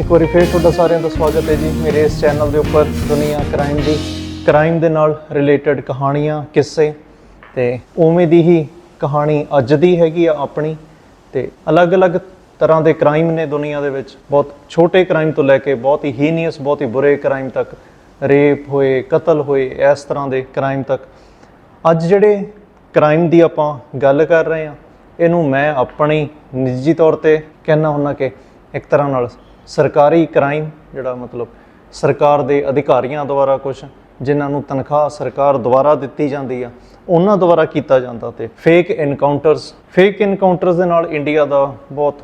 ਇੱਕ ਵਾਰੀ ਫੇਰ ਤੁਹਾਡਾ ਸਾਰਿਆਂ ਦਾ ਸਵਾਗਤ ਹੈ ਜੀ। ਮੇਰੇ ਇਸ ਚੈਨਲ ਦੇ ਉੱਪਰ ਦੁਨੀਆ ਕ੍ਰਾਈਮ ਦੀ ਕ੍ਰਾਈਮ ਦੇ ਨਾਲ ਰਿਲੇਟਡ ਕਹਾਣੀਆਂ, ਕਿੱਸੇ ਤੇ ਉਵੇਂ ਦੀ ਹੀ ਕਹਾਣੀ ਅੱਜ ਦੀ ਹੈਗੀ ਆ ਆਪਣੀ ਤੇ ਅਲੱਗ-ਅਲੱਗ ਤਰ੍ਹਾਂ ਦੇ ਕ੍ਰਾਈਮ ਨੇ ਦੁਨੀਆ ਦੇ ਵਿੱਚ। ਬਹੁਤ ਛੋਟੇ ਕ੍ਰਾਈਮ ਤੋਂ ਲੈ ਕੇ ਬਹੁਤ ਹੀ ਹੀਨੀਅਸ ਬਹੁਤ ਹੀ ਬੁਰੇ ਕ੍ਰਾਈਮ ਤੱਕ ਰੇਪ ਹੋਏ, ਕਤਲ ਹੋਏ, ਇਸ ਤਰ੍ਹਾਂ ਦੇ ਕ੍ਰਾਈਮ ਤੱਕ। ਅੱਜ ਜਿਹੜੇ ਕ੍ਰਾਈਮ ਦੀ ਆਪਾਂ ਗੱਲ ਕਰ ਰਹੇ ਹਾਂ, ਇਹਨੂੰ ਮੈਂ ਆਪਣੀ ਨਿੱਜੀ ਤੌਰ ਤੇ ਕਹਿਣਾ ਹੁੰਦਾ ਕਿ ਇੱਕ ਤਰ੍ਹਾਂ ਨਾਲ ਸਰਕਾਰੀ ਕ੍ਰਾਈਮ, ਜਿਹੜਾ ਮਤਲਬ ਸਰਕਾਰ ਦੇ ਅਧਿਕਾਰੀਆਂ ਦੁਆਰਾ ਕੁਝ ਜਿਨ੍ਹਾਂ ਨੂੰ ਤਨਖਾਹ ਸਰਕਾਰ ਦੁਆਰਾ ਦਿੱਤੀ ਜਾਂਦੀ ਆ, ਉਹਨਾਂ ਦੁਆਰਾ ਕੀਤਾ ਜਾਂਦਾ ਤੇ ਫੇਕ ਇਨਕਾਊਂਟਰਸ ਫੇਕ ਇਨਕਾਊਂਟਰਸ ਦੇ ਨਾਲ ਇੰਡੀਆ ਦਾ ਬਹੁਤ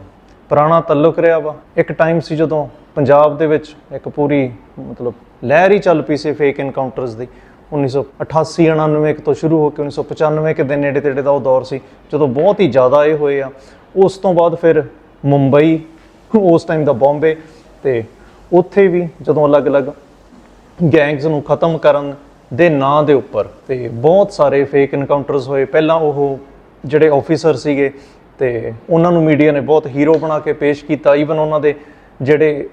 ਪੁਰਾਣਾ ਤਾਲੁਕ ਰਿਹਾ ਵਾ। ਇੱਕ ਟਾਈਮ ਸੀ ਜਦੋਂ ਪੰਜਾਬ ਦੇ ਵਿੱਚ ਇੱਕ ਪੂਰੀ ਮਤਲਬ ਲਹਿਰ ਹੀ ਚੱਲ ਪਈ ਸੀ ਫੇਕ ਇਨਕਾਊਂਟਰਸ ਦੀ। 1988 99 ਕੁ ਤੋਂ ਸ਼ੁਰੂ ਹੋ ਕੇ 1995 ਕੇ ਦੇ ਨੇੜੇ ਤੇੜੇ ਦਾ ਉਹ ਦੌਰ ਸੀ, ਜਦੋਂ ਬਹੁਤ ਹੀ ਜ਼ਿਆਦਾ ਇਹ ਹੋਏ ਆ। ਉਸ ਤੋਂ ਬਾਅਦ ਫਿਰ ਮੁੰਬਈ ਉਸ ਟਾਈਮ ਦਾ ਬੰਬੇ ਤੇ ਉੱਥੇ ਵੀ ਜਦੋਂ ਅਲੱਗ-ਅਲੱਗ ਗੈਂਗਸ ਨੂੰ ਖਤਮ ਕਰਨ ਦੇ ਨਾਂ ਦੇ ਉੱਪਰ ਤੇ ਬਹੁਤ ਸਾਰੇ ਫੇਕ ਇਨਕਾਊਂਟਰਸ ਹੋਏ। ਪਹਿਲਾਂ ਉਹ ਜਿਹੜੇ ਆਫੀਸਰ ਸੀਗੇ ਤੇ ਉਹਨਾਂ ਨੂੰ ਮੀਡੀਆ ਨੇ ਬਹੁਤ ਹੀਰੋ ਬਣਾ ਕੇ ਪੇਸ਼ ਕੀਤਾ। ਈਵਨ ਉਹਨਾਂ ਦੇ ਜਿਹੜੇ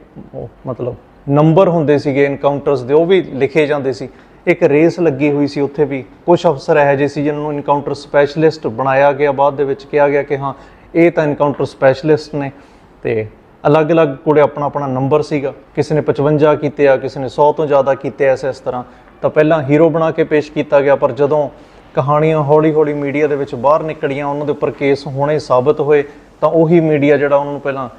ਮਤਲਬ ਨੰਬਰ ਹੁੰਦੇ ਸੀਗੇ ਇਨਕਾਊਂਟਰਸ ਦੇ, ਉਹ ਵੀ ਲਿਖੇ ਜਾਂਦੇ ਸੀ। ਇੱਕ ਰੇਸ ਲੱਗੀ ਹੋਈ ਸੀ ਉੱਥੇ ਵੀ। ਕੁਝ ਅਫਸਰ ਇਹੋ ਜਿਹੇ ਸੀ ਜਿਨ੍ਹਾਂ ਨੂੰ ਇਨਕਾਊਂਟਰ ਸਪੈਸ਼ਲਿਸਟ ਬਣਾਇਆ ਗਿਆ। ਬਾਅਦ ਦੇ ਵਿੱਚ ਕਿਹਾ ਗਿਆ ਕਿ ਹਾਂ, ਇਹ ਤਾਂ ਇਨਕਾਊਂਟਰ ਸਪੈਸ਼ਲਿਸਟ ਨੇ ਤੇ ਅਲੱਗ-ਅਲੱਗ ਕੋਲੇ ਆਪਣਾ ਆਪਣਾ ਨੰਬਰ ਸੀਗਾ। ਕਿਸੇ ਨੇ 55 ਕੀਤੇ ਆ, ਕਿਸੇ ਨੇ 100 ਤੋਂ ਜ਼ਿਆਦਾ ਕੀਤੇ ਐਸੇ ਇਸ ਤਰ੍ਹਾਂ। ਤਾਂ ਪਹਿਲਾਂ ਹੀਰੋ ਬਣਾ ਕੇ ਪੇਸ਼ ਕੀਤਾ ਗਿਆ, ਪਰ ਜਦੋਂ ਕਹਾਣੀਆਂ ਹੌਲੀ-ਹੌਲੀ ਮੀਡੀਆ ਦੇ ਵਿੱਚ ਬਾਹਰ ਨਿਕਲੀਆਂ, ਉਹਨਾਂ ਦੇ ਉੱਪਰ ਕੇਸ ਹੋਣੇ ਸਾਬਤ ਹੋਏ, ਤਾਂ ਉਹੀ ਮੀਡੀਆ ਜਿਹੜਾ ਉਹਨਾਂ ਨੂੰ ਪਹਿਲਾਂ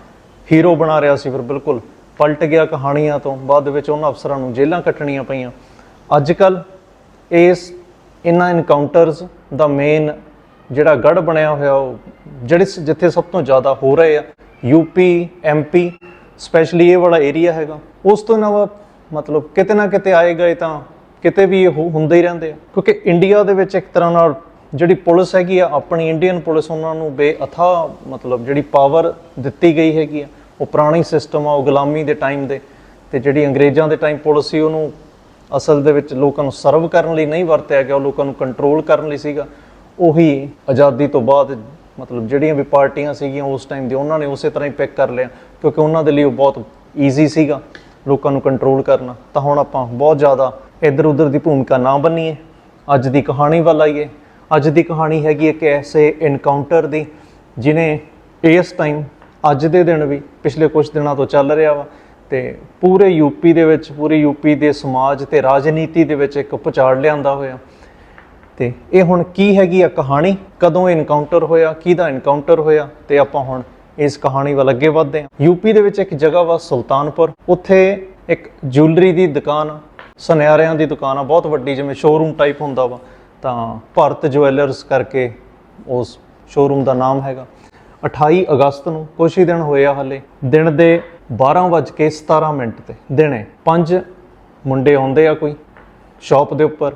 ਹੀਰੋ ਬਣਾ ਰਿਹਾ ਸੀ, ਫਿਰ ਬਿਲਕੁਲ ਪਲਟ ਗਿਆ ਕਹਾਣੀਆਂ ਤੋਂ। ਬਾਅਦ ਦੇ ਵਿੱਚ ਉਹਨਾਂ ਅਫਸਰਾਂ ਨੂੰ ਜੇਲ੍ਹਾਂ ਕੱਟਣੀਆਂ ਪਈਆਂ। ਅੱਜ ਕੱਲ ਇਸ ਇਹਨਾਂ ਐਨਕਾਊਂਟਰਸ ਦਾ ਮੇਨ ਜਿਹੜਾ ਗੜ ਬਣਿਆ ਹੋਇਆ, ਉਹ ਜਿਹੜੇ ਜਿੱਥੇ ਸਭ ਤੋਂ ਜ਼ਿਆਦਾ ਹੋ ਰਹੇ ਆ ਯੂਪੀ ਐਮਪੀ ਸਪੈਸ਼ਲੀ ਇਹ ਵਾਲਾ ਏਰੀਆ ਹੈਗਾ। ਉਸ ਤੋਂ ਇਲਾਵਾ ਮਤਲਬ ਕਿਤੇ ਨਾ ਕਿਤੇ ਆਏ ਗਏ ਤਾਂ ਕਿਤੇ ਵੀ ਇਹ ਹੋ- ਹੁੰਦੇ ਹੀ ਰਹਿੰਦੇ ਆ। ਕਿਉਂਕਿ ਇੰਡੀਆ ਦੇ ਵਿੱਚ ਇੱਕ ਤਰ੍ਹਾਂ ਨਾਲ ਜਿਹੜੀ ਪੁਲਿਸ ਹੈਗੀ ਆ, ਆਪਣੀ ਇੰਡੀਅਨ ਪੁਲਿਸ ਉਹਨਾਂ ਨੂੰ ਬੇਅਥਾ ਮਤਲਬ ਜਿਹੜੀ ਪਾਵਰ ਦਿੱਤੀ ਗਈ ਹੈਗੀ ਆ। ਉਹ ਪੁਰਾਣੀ ਸਿਸਟਮ ਆ, ਉਹ ਗੁਲਾਮੀ ਦੇ ਟਾਈਮ ਦੇ ਤੇ ਜਿਹੜੀ ਅੰਗਰੇਜ਼ਾਂ ਦੇ ਟਾਈਮ ਪੁਲਿਸ ਸੀ, ਉਹਨੂੰ ਅਸਲ ਦੇ ਵਿੱਚ ਲੋਕਾਂ ਨੂੰ ਸਰਵ ਕਰਨ ਲਈ ਨਹੀਂ ਵਰਤਿਆ ਗਿਆ, ਉਹ ਲੋਕਾਂ ਨੂੰ ਕੰਟਰੋਲ ਕਰਨ ਲਈ ਸੀਗਾ। ਉਹੀ ਆਜ਼ਾਦੀ ਤੋਂ ਬਾਅਦ ਮਤਲਬ ਜਿਹੜੀਆਂ ਵੀ ਪਾਰਟੀਆਂ ਸੀਗੀਆਂ ਉਸ ਟਾਈਮ ਦੇ ਉਹਨਾਂ ਨੇ ਉਸੇ ਤਰ੍ਹਾਂ ਹੀ ਪਿਕ ਕਰ ਲਿਆ, ਕਿਉਂਕਿ ਉਹਨਾਂ ਦੇ ਲਈ ਉਹ ਬਹੁਤ ਈਜ਼ੀ ਸੀਗਾ ਲੋਕਾਂ ਨੂੰ ਕੰਟਰੋਲ ਕਰਨਾ। ਤਾਂ ਹੁਣ ਆਪਾਂ ਬਹੁਤ ਜ਼ਿਆਦਾ ਇੱਧਰ ਉੱਧਰ ਦੀ ਭੂਮਿਕਾ ਨਾ ਬੰਨੀਏ। ਅੱਜ ਦੀ ਕਹਾਣੀ ਵੱਲ ਆਈਏ। ਅੱਜ ਦੀ ਕਹਾਣੀ ਹੈਗੀ ਇੱਕ ਐਸੇ ਇਨਕਾਊਂਟਰ ਦੀ, ਜਿਨੇ ਇਸ ਟਾਈਮ ਅੱਜ ਦੇ ਦਿਨ ਵੀ ਪਿਛਲੇ ਕੁਝ ਦਿਨਾਂ ਤੋਂ ਚੱਲ ਰਿਹਾ ਵਾ ਤੇ ਪੂਰੇ ਯੂਪੀ ਦੇ ਵਿੱਚ, ਪੂਰੇ ਯੂਪੀ ਦੇ ਸਮਾਜ ਤੇ ਰਾਜਨੀਤੀ ਦੇ ਵਿੱਚ ਇੱਕ ਪੁਚਾੜ ਲਿਆਂਦਾ ਹੋਇਆ। ਤੇ ਇਹ ਹੁਣ ਕੀ ਹੈਗੀ ਆ ਕਹਾਣੀ? ਕਦੋਂ ਇਨਕਾਊਂਟਰ ਹੋਇਆ? ਕਿਹਦਾ ਇਨਕਾਊਂਟਰ ਹੋਇਆ? ਤੇ ਆਪਾਂ ਹੁਣ ਇਸ ਕਹਾਣੀ ਵੱਲ ਅੱਗੇ ਵਧਦੇ ਹਾਂ। ਯੂਪੀ ਦੇ ਵਿੱਚ ਇੱਕ ਜਗ੍ਹਾ ਵਾ ਸੁਲਤਾਨਪੁਰ। ਉੱਥੇ ਇੱਕ ਜੁਐਲਰੀ ਦੀ ਦੁਕਾਨ ਆ, ਸੁਨਿਆਰਿਆਂ ਦੀ ਦੁਕਾਨ ਆ ਬਹੁਤ ਵੱਡੀ ਜਿਵੇਂ ਸ਼ੋਰੂਮ ਟਾਈਪ ਹੁੰਦਾ ਵਾ। ਤਾਂ ਭਾਰਤ ਜੁਐਲਰਸ ਕਰਕੇ ਉਸ ਸ਼ੋਰੂਮ ਦਾ ਨਾਮ ਹੈਗਾ। 28 ਅਗਸਤ ਨੂੰ ਕੁਛ ਹੀ ਦਿਨ ਹੋਏ ਆ ਹਲੇ ਦਿਨ ਦੇ 12:17 ਮਿੰਟ ਤੇ ਦਿਨੇ ਪੰਜ ਮੁੰਡੇ ਆਉਂਦੇ ਆ ਕੋਈ ਸ਼ਾਪ ਦੇ ਉੱਪਰ।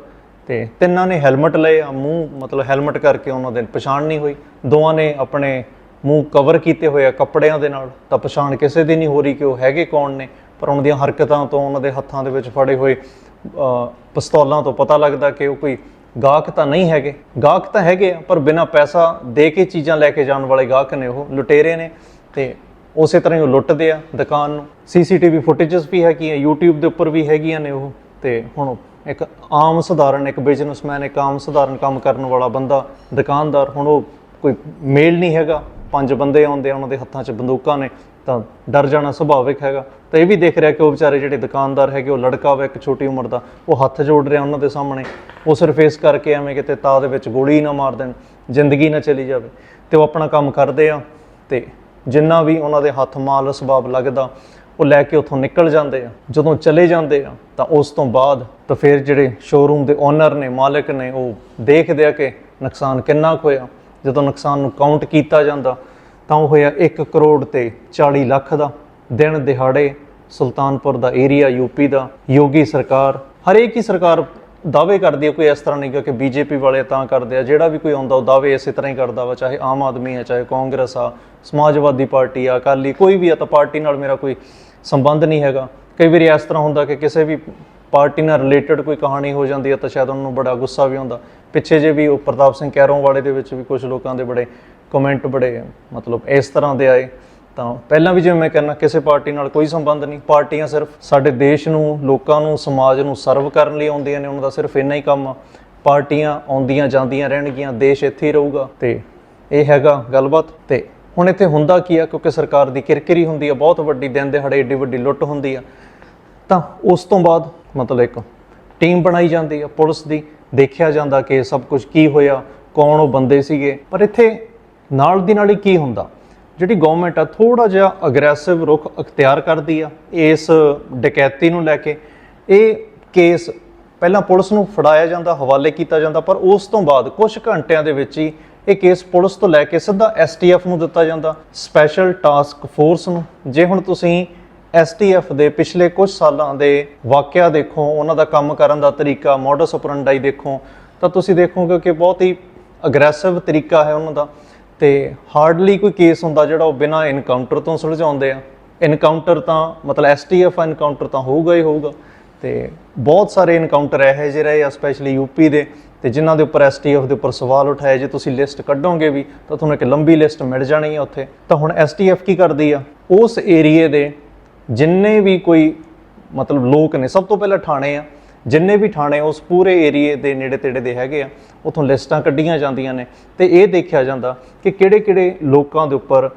ਤੇ ਤਿੰਨਾਂ ਨੇ ਹੈਲਮਟ ਲਏ ਆ ਮੂੰਹ ਮਤਲਬ ਹੈਲਮਟ ਕਰਕੇ ਉਹਨਾਂ ਦੇ ਪਛਾਣ ਨਹੀਂ ਹੋਈ। ਦੋਵਾਂ ਨੇ ਆਪਣੇ ਮੂੰਹ ਕਵਰ ਕੀਤੇ ਹੋਏ ਆ ਕੱਪੜਿਆਂ ਦੇ ਨਾਲ। ਤਾਂ ਪਛਾਣ ਕਿਸੇ ਦੀ ਨਹੀਂ ਹੋ ਰਹੀ ਕਿ ਉਹ ਹੈਗੇ ਕੌਣ ਨੇ। ਪਰ ਉਹਨਾਂ ਦੀਆਂ ਹਰਕਤਾਂ ਤੋਂ ਉਹਨਾਂ ਦੇ ਹੱਥਾਂ ਦੇ ਵਿੱਚ ਫੜੇ ਹੋਏ ਅ, ਪਿਸਤੌਲਾਂ ਤੋਂ ਪਤਾ ਲੱਗਦਾ ਕਿ ਉਹ ਕੋਈ ਗਾਹਕ ਤਾਂ ਨਹੀਂ ਹੈਗੇ। ਗਾਹਕ ਤਾਂ ਹੈਗੇ ਆ ਪਰ ਬਿਨਾਂ ਪੈਸਾ ਦੇ ਕੇ ਚੀਜ਼ਾਂ ਲੈ ਕੇ ਜਾਣ ਵਾਲੇ ਗਾਹਕ ਨੇ ਉਹ। ਲੁਟੇਰੇ ਨੇ ਤੇ ਉਸੇ ਤਰ੍ਹਾਂ ਹੀ ਉਹ ਲੁੱਟਦੇ ਆ ਦੁਕਾਨ ਨੂੰ। ਸੀਸੀਟੀਵੀ ਫੁਟੇजेस ਵੀ ਹੈਗੀਆਂ YouTube ਦੇ ਉੱਪਰ ਵੀ ਹੈਗੀਆਂ ਨੇ ਉਹ। ਤੇ ਹੁਣ ਇੱਕ ਆਮ ਸਧਾਰਨ, ਇੱਕ ਬਿਜ਼ਨਸਮੈਨ ਇੱਕ ਆਮ ਸਧਾਰਨ ਕੰਮ ਕਰਨ ਵਾਲਾ ਬੰਦਾ, ਦੁਕਾਨਦਾਰ, ਹੁਣ ਉਹ ਕੋਈ ਮੇਲ ਨਹੀਂ ਹੈਗਾ। ਪੰਜ ਬੰਦੇ ਆਉਂਦੇ ਆ, ਉਹਨਾਂ ਦੇ ਹੱਥਾਂ 'ਚ ਬੰਦੂਕਾਂ ਨੇ, ਤਾਂ ਡਰ ਜਾਣਾ ਸੁਭਾਵਿਕ ਹੈਗਾ। ਤਾਂ ਇਹ ਵੀ ਦੇਖ ਰਿਹਾ ਕਿ ਉਹ ਵਿਚਾਰੇ ਜਿਹੜੇ ਦੁਕਾਨਦਾਰ ਹੈਗੇ, ਉਹ ਲੜਕਾ ਵਾ, ਇੱਕ ਛੋਟੀ ਉਮਰ ਦਾ, ਉਹ ਹੱਥ ਜੋੜ ਰਿਹਾ ਉਹਨਾਂ ਦੇ ਸਾਹਮਣੇ। ਉਹ ਸਿਰਫ ਇਸ ਕਰਕੇ ਐਵੇਂ ਕਿਤੇ ਤਾਂ ਦੇ ਵਿੱਚ ਗੋਲੀ ਨਾ ਮਾਰ ਦੇਣ, ਜ਼ਿੰਦਗੀ ਨਾ ਚਲੀ ਜਾਵੇ। ਤੇ ਉਹ ਆਪਣਾ ਕੰਮ ਕਰਦੇ ਆ, ਤੇ ਜਿੰਨਾ ਵੀ ਉਹਨਾਂ ਦੇ ਹੱਥ ਮਾਲ, ਸਬਾਬ ਲੱਗਦਾ ਉਹ ਲੈ ਕੇ ਉੱਥੋਂ ਨਿਕਲ ਜਾਂਦੇ ਆ। ਜਦੋਂ ਚਲੇ ਜਾਂਦੇ ਆ, ਤਾਂ ਉਸ ਤੋਂ ਬਾਅਦ ਤਾਂ ਫਿਰ ਜਿਹੜੇ ਸ਼ੋਰੂਮ ਦੇ ਓਨਰ ਨੇ, ਮਾਲਕ ਨੇ, ਉਹ ਦੇਖਦੇ ਆ ਕਿ ਨੁਕਸਾਨ ਕਿੰਨਾ ਕੁ ਹੋਇਆ। ਜਦੋਂ ਨੁਕਸਾਨ ਨੂੰ ਕਾਊਂਟ ਕੀਤਾ ਜਾਂਦਾ, ਤਾਂ ਉਹ ਹੋਇਆ 1 ਕਰੋੜ ਤੇ 40 ਲੱਖ ਦਾ। ਦਿਨ ਦਿਹਾੜੇ ਸੁਲਤਾਨਪੁਰ ਦਾ ਏਰੀਆ ਯੂਪੀ ਦਾ, ਯੋਗੀ ਸਰਕਾਰ, ਹਰੇਕ ਹੀ ਸਰਕਾਰ ਦਾਅਵੇ ਕਰਦੀ ਹੈ ਕੋਈ ਇਸ ਤਰ੍ਹਾਂ ਨਹੀਂ ਕਿ ਬੀਜੇਪੀ ਵਾਲੇ ਤਾਂ ਕਰਦੇ ਆ। ਜਿਹੜਾ ਵੀ ਕੋਈ ਆਉਂਦਾ, ਉਹ ਦਾਅਵੇ ਇਸੇ ਤਰ੍ਹਾਂ ਹੀ ਕਰਦਾ ਵਾ, ਚਾਹੇ ਆਮ ਆਦਮੀ ਆ, ਚਾਹੇ ਕਾਂਗਰਸ ਆ, ਸਮਾਜਵਾਦੀ ਪਾਰਟੀ ਆ, ਅਕਾਲੀ, ਕੋਈ ਵੀ ਆ, ਤਾਂ ਪਾਰਟੀ ਨਾਲ ਮੇਰਾ ਕੋਈ ਸੰਬੰਧ ਨਹੀਂ ਹੈਗਾ। ਕਈ ਵਾਰੀ ਇਸ ਤਰ੍ਹਾਂ ਹੁੰਦਾ ਕਿ ਕਿਸੇ ਵੀ ਪਾਰਟੀ ਨਾਲ ਰਿਲੇਟਡ ਕੋਈ ਕਹਾਣੀ ਹੋ ਜਾਂਦੀ ਹੈ ਤਾਂ ਸ਼ਾਇਦ ਉਹਨਾਂ ਨੂੰ ਬੜਾ ਗੁੱਸਾ ਵੀ ਆਉਂਦਾ। ਪਿੱਛੇ ਜੇ ਵੀ ਉਹ ਪ੍ਰਤਾਪ ਸਿੰਘ ਕੈਰੋਂ ਵਾਲੇ ਦੇ ਵਿੱਚ ਵੀ ਕੁਝ ਲੋਕਾਂ ਦੇ ਬੜੇ ਕਮੈਂਟ ਬੜੇ ਮਤਲਬ ਇਸ ਤਰ੍ਹਾਂ ਦੇ ਆਏ। ਤਾਂ ਪਹਿਲਾਂ ਵੀ ਜਿਵੇਂ ਮੈਂ ਕਹਿੰਦਾ, ਕਿਸੇ ਪਾਰਟੀ ਨਾਲ ਕੋਈ ਸੰਬੰਧ ਨਹੀਂ। ਪਾਰਟੀਆਂ ਸਿਰਫ ਸਾਡੇ ਦੇਸ਼ ਨੂੰ, ਲੋਕਾਂ ਨੂੰ, ਸਮਾਜ ਨੂੰ ਸਰਵ ਕਰਨ ਲਈ ਆਉਂਦੀਆਂ ਨੇ। ਉਹਨਾਂ ਦਾ ਸਿਰਫ ਇੰਨਾ ਹੀ ਕੰਮ ਆ। ਪਾਰਟੀਆਂ ਆਉਂਦੀਆਂ ਜਾਂਦੀਆਂ ਰਹਿਣਗੀਆਂ। ਦੇਸ਼ ਇੱਥੇ ਹੀ ਰਹੂਗਾ। ਤੇ ਇਹ ਹੈਗਾ ਗੱਲਬਾਤ। ਤੇ ਹੁਣ ਇੱਥੇ ਹੁੰਦਾ ਕੀ ਆ? ਕਿਉਂਕਿ ਸਰਕਾਰ ਦੀ ਕਿਰਕਿਰੀ ਹੁੰਦੀ ਆ, ਬਹੁਤ ਵੱਡੀ, ਦਿਨ ਦਿਹਾੜੇ ਏਡੀ ਵੱਡੀ ਲੁੱਟ ਹੁੰਦੀ ਆ। ਤਾਂ ਉਸ ਤੋਂ ਬਾਅਦ ਮਤਲਬ ਇੱਕ ਟੀਮ ਬਣਾਈ ਜਾਂਦੀ ਆ, ਪੁਲਿਸ ਦੀ। ਦੇਖਿਆ ਜਾਂਦਾ ਕਿ ਸਭ ਕੁਝ ਕੀ ਹੋਇਆ, ਕੌਣ ਉਹ ਬੰਦੇ ਸੀਗੇ। ਪਰ ਇੱਥੇ ਨਾਲ ਦੀ ਨਾਲ ਹੀ ਕੀ ਹੁੰਦਾ? ਜਿਹੜੀ ਗਵਰਨਮੈਂਟ ਆ ਥੋੜਾ ਜਿਹਾ ਅਗਰੈਸਿਵ ਰੁਖ ਅਖਤਿਆਰ ਕਰਦੀ ਆ ਇਸ ਡਕੈਤੀ ਨੂੰ ਲੈ ਕੇ। ਇਹ ਕੇਸ ਪਹਿਲਾਂ ਪੁਲਿਸ ਨੂੰ ਫੜਾਇਆ ਜਾਂਦਾ, ਹਵਾਲੇ ਕੀਤਾ ਜਾਂਦਾ, ਪਰ ਉਸ ਤੋਂ ਬਾਅਦ ਕੁਝ ਘੰਟਿਆਂ ਦੇ ਵਿੱਚ ਹੀ ਇਹ ਕੇਸ ਪੁਲਿਸ ਤੋਂ ਲੈ ਕੇ ਸਿੱਧਾ ਐਸਟੀਐਫ ਨੂੰ ਦਿੱਤਾ ਜਾਂਦਾ। ਸਪੈਸ਼ਲ ਟਾਸਕ ਫੋਰਸ ਨੂੰ। ਜੇ ਹੁਣ ਤੁਸੀਂ ਐਸਟੀਐਫ ਦੇ ਪਿਛਲੇ ਕੁਝ ਸਾਲਾਂ ਦੇ ਵਾਕਿਆ ਦੇਖੋ, ਉਹਨਾਂ ਦਾ ਕੰਮ ਕਰਨ ਦਾ ਤਰੀਕਾ ਮੋਡਸ ਆਪਰੈਂਡਾਈ ਦੇਖੋ, ਤਾਂ ਤੁਸੀਂ ਦੇਖੋਗੇ ਕਿ ਬਹੁਤ ਹੀ ਅਗਰੈਸਿਵ ਤਰੀਕਾ ਹੈ ਉਹਨਾਂ ਦਾ। ਤੇ ਹਾਰਡਲੀ ਕੋਈ ਕੇਸ ਹੁੰਦਾ ਜਿਹੜਾ ਉਹ ਬਿਨਾਂ ਇਨਕਾਊਂਟਰ ਤੋਂ ਸੁਲਝਾਉਂਦੇ ਆ। ਇਨਕਾਊਂਟਰ ਤਾਂ, ਮਤਲਬ ਐਸਟੀਐਫ ਇਨਕਾਊਂਟਰ ਤਾਂ ਹੋਊਗਾ ਹੀ ਹੋਊਗਾ। ਤੇ ਬਹੁਤ ਸਾਰੇ ਇਨਕਾਊਂਟਰ ਇਹੋ ਜਿਹੇ ਰਹੇ ਆ ਸਪੈਸ਼ਲੀ ਯੂਪੀ ਦੇ। ਤੇ ਜਿਨ੍ਹਾਂ ਦੇ ਉੱਪਰ ਐਸਟੀਐਫ ਦੇ ਉੱਪਰ ਸਵਾਲ ਉਠਾਏ, ਜੇ ਤੁਸੀਂ ਲਿਸਟ ਕੱਢੋਗੇ ਵੀ, ਤਾਂ ਤੁਹਾਨੂੰ ਇੱਕ ਲੰਬੀ ਲਿਸਟ ਮਿਲ ਜਾਣੀ ਹੈ ਉੱਥੇ। ਤਾਂ ਹੁਣ ਐਸਟੀਐਫ ਕੀ ਕਰਦੀ ਆ? ਉਸ ਏਰੀਏ ਦੇ ਜਿੰਨੇ ਵੀ ਕੋਈ ਮਤਲਬ ਲੋਕ ਨੇ, ਸਭ ਤੋਂ ਪਹਿਲਾਂ ਥਾਣੇ ਆ। ਜਿੰਨੇ ਵੀ ਥਾਣੇ ਉਸ ਪੂਰੇ ਏਰੀਏ ਦੇ ਨੇੜੇ ਤੇੜੇ ਦੇ ਹੈਗੇ ਆ, ਉਥੋਂ ਲਿਸਟਾਂ ਕੱਢੀਆਂ ਜਾਂਦੀਆਂ ਨੇ। ਤੇ ਇਹ ਦੇਖਿਆ ਜਾਂਦਾ ਕਿ ਕਿਹੜੇ-ਕਿਹੜੇ ਲੋਕਾਂ ਦੇ ਉੱਪਰ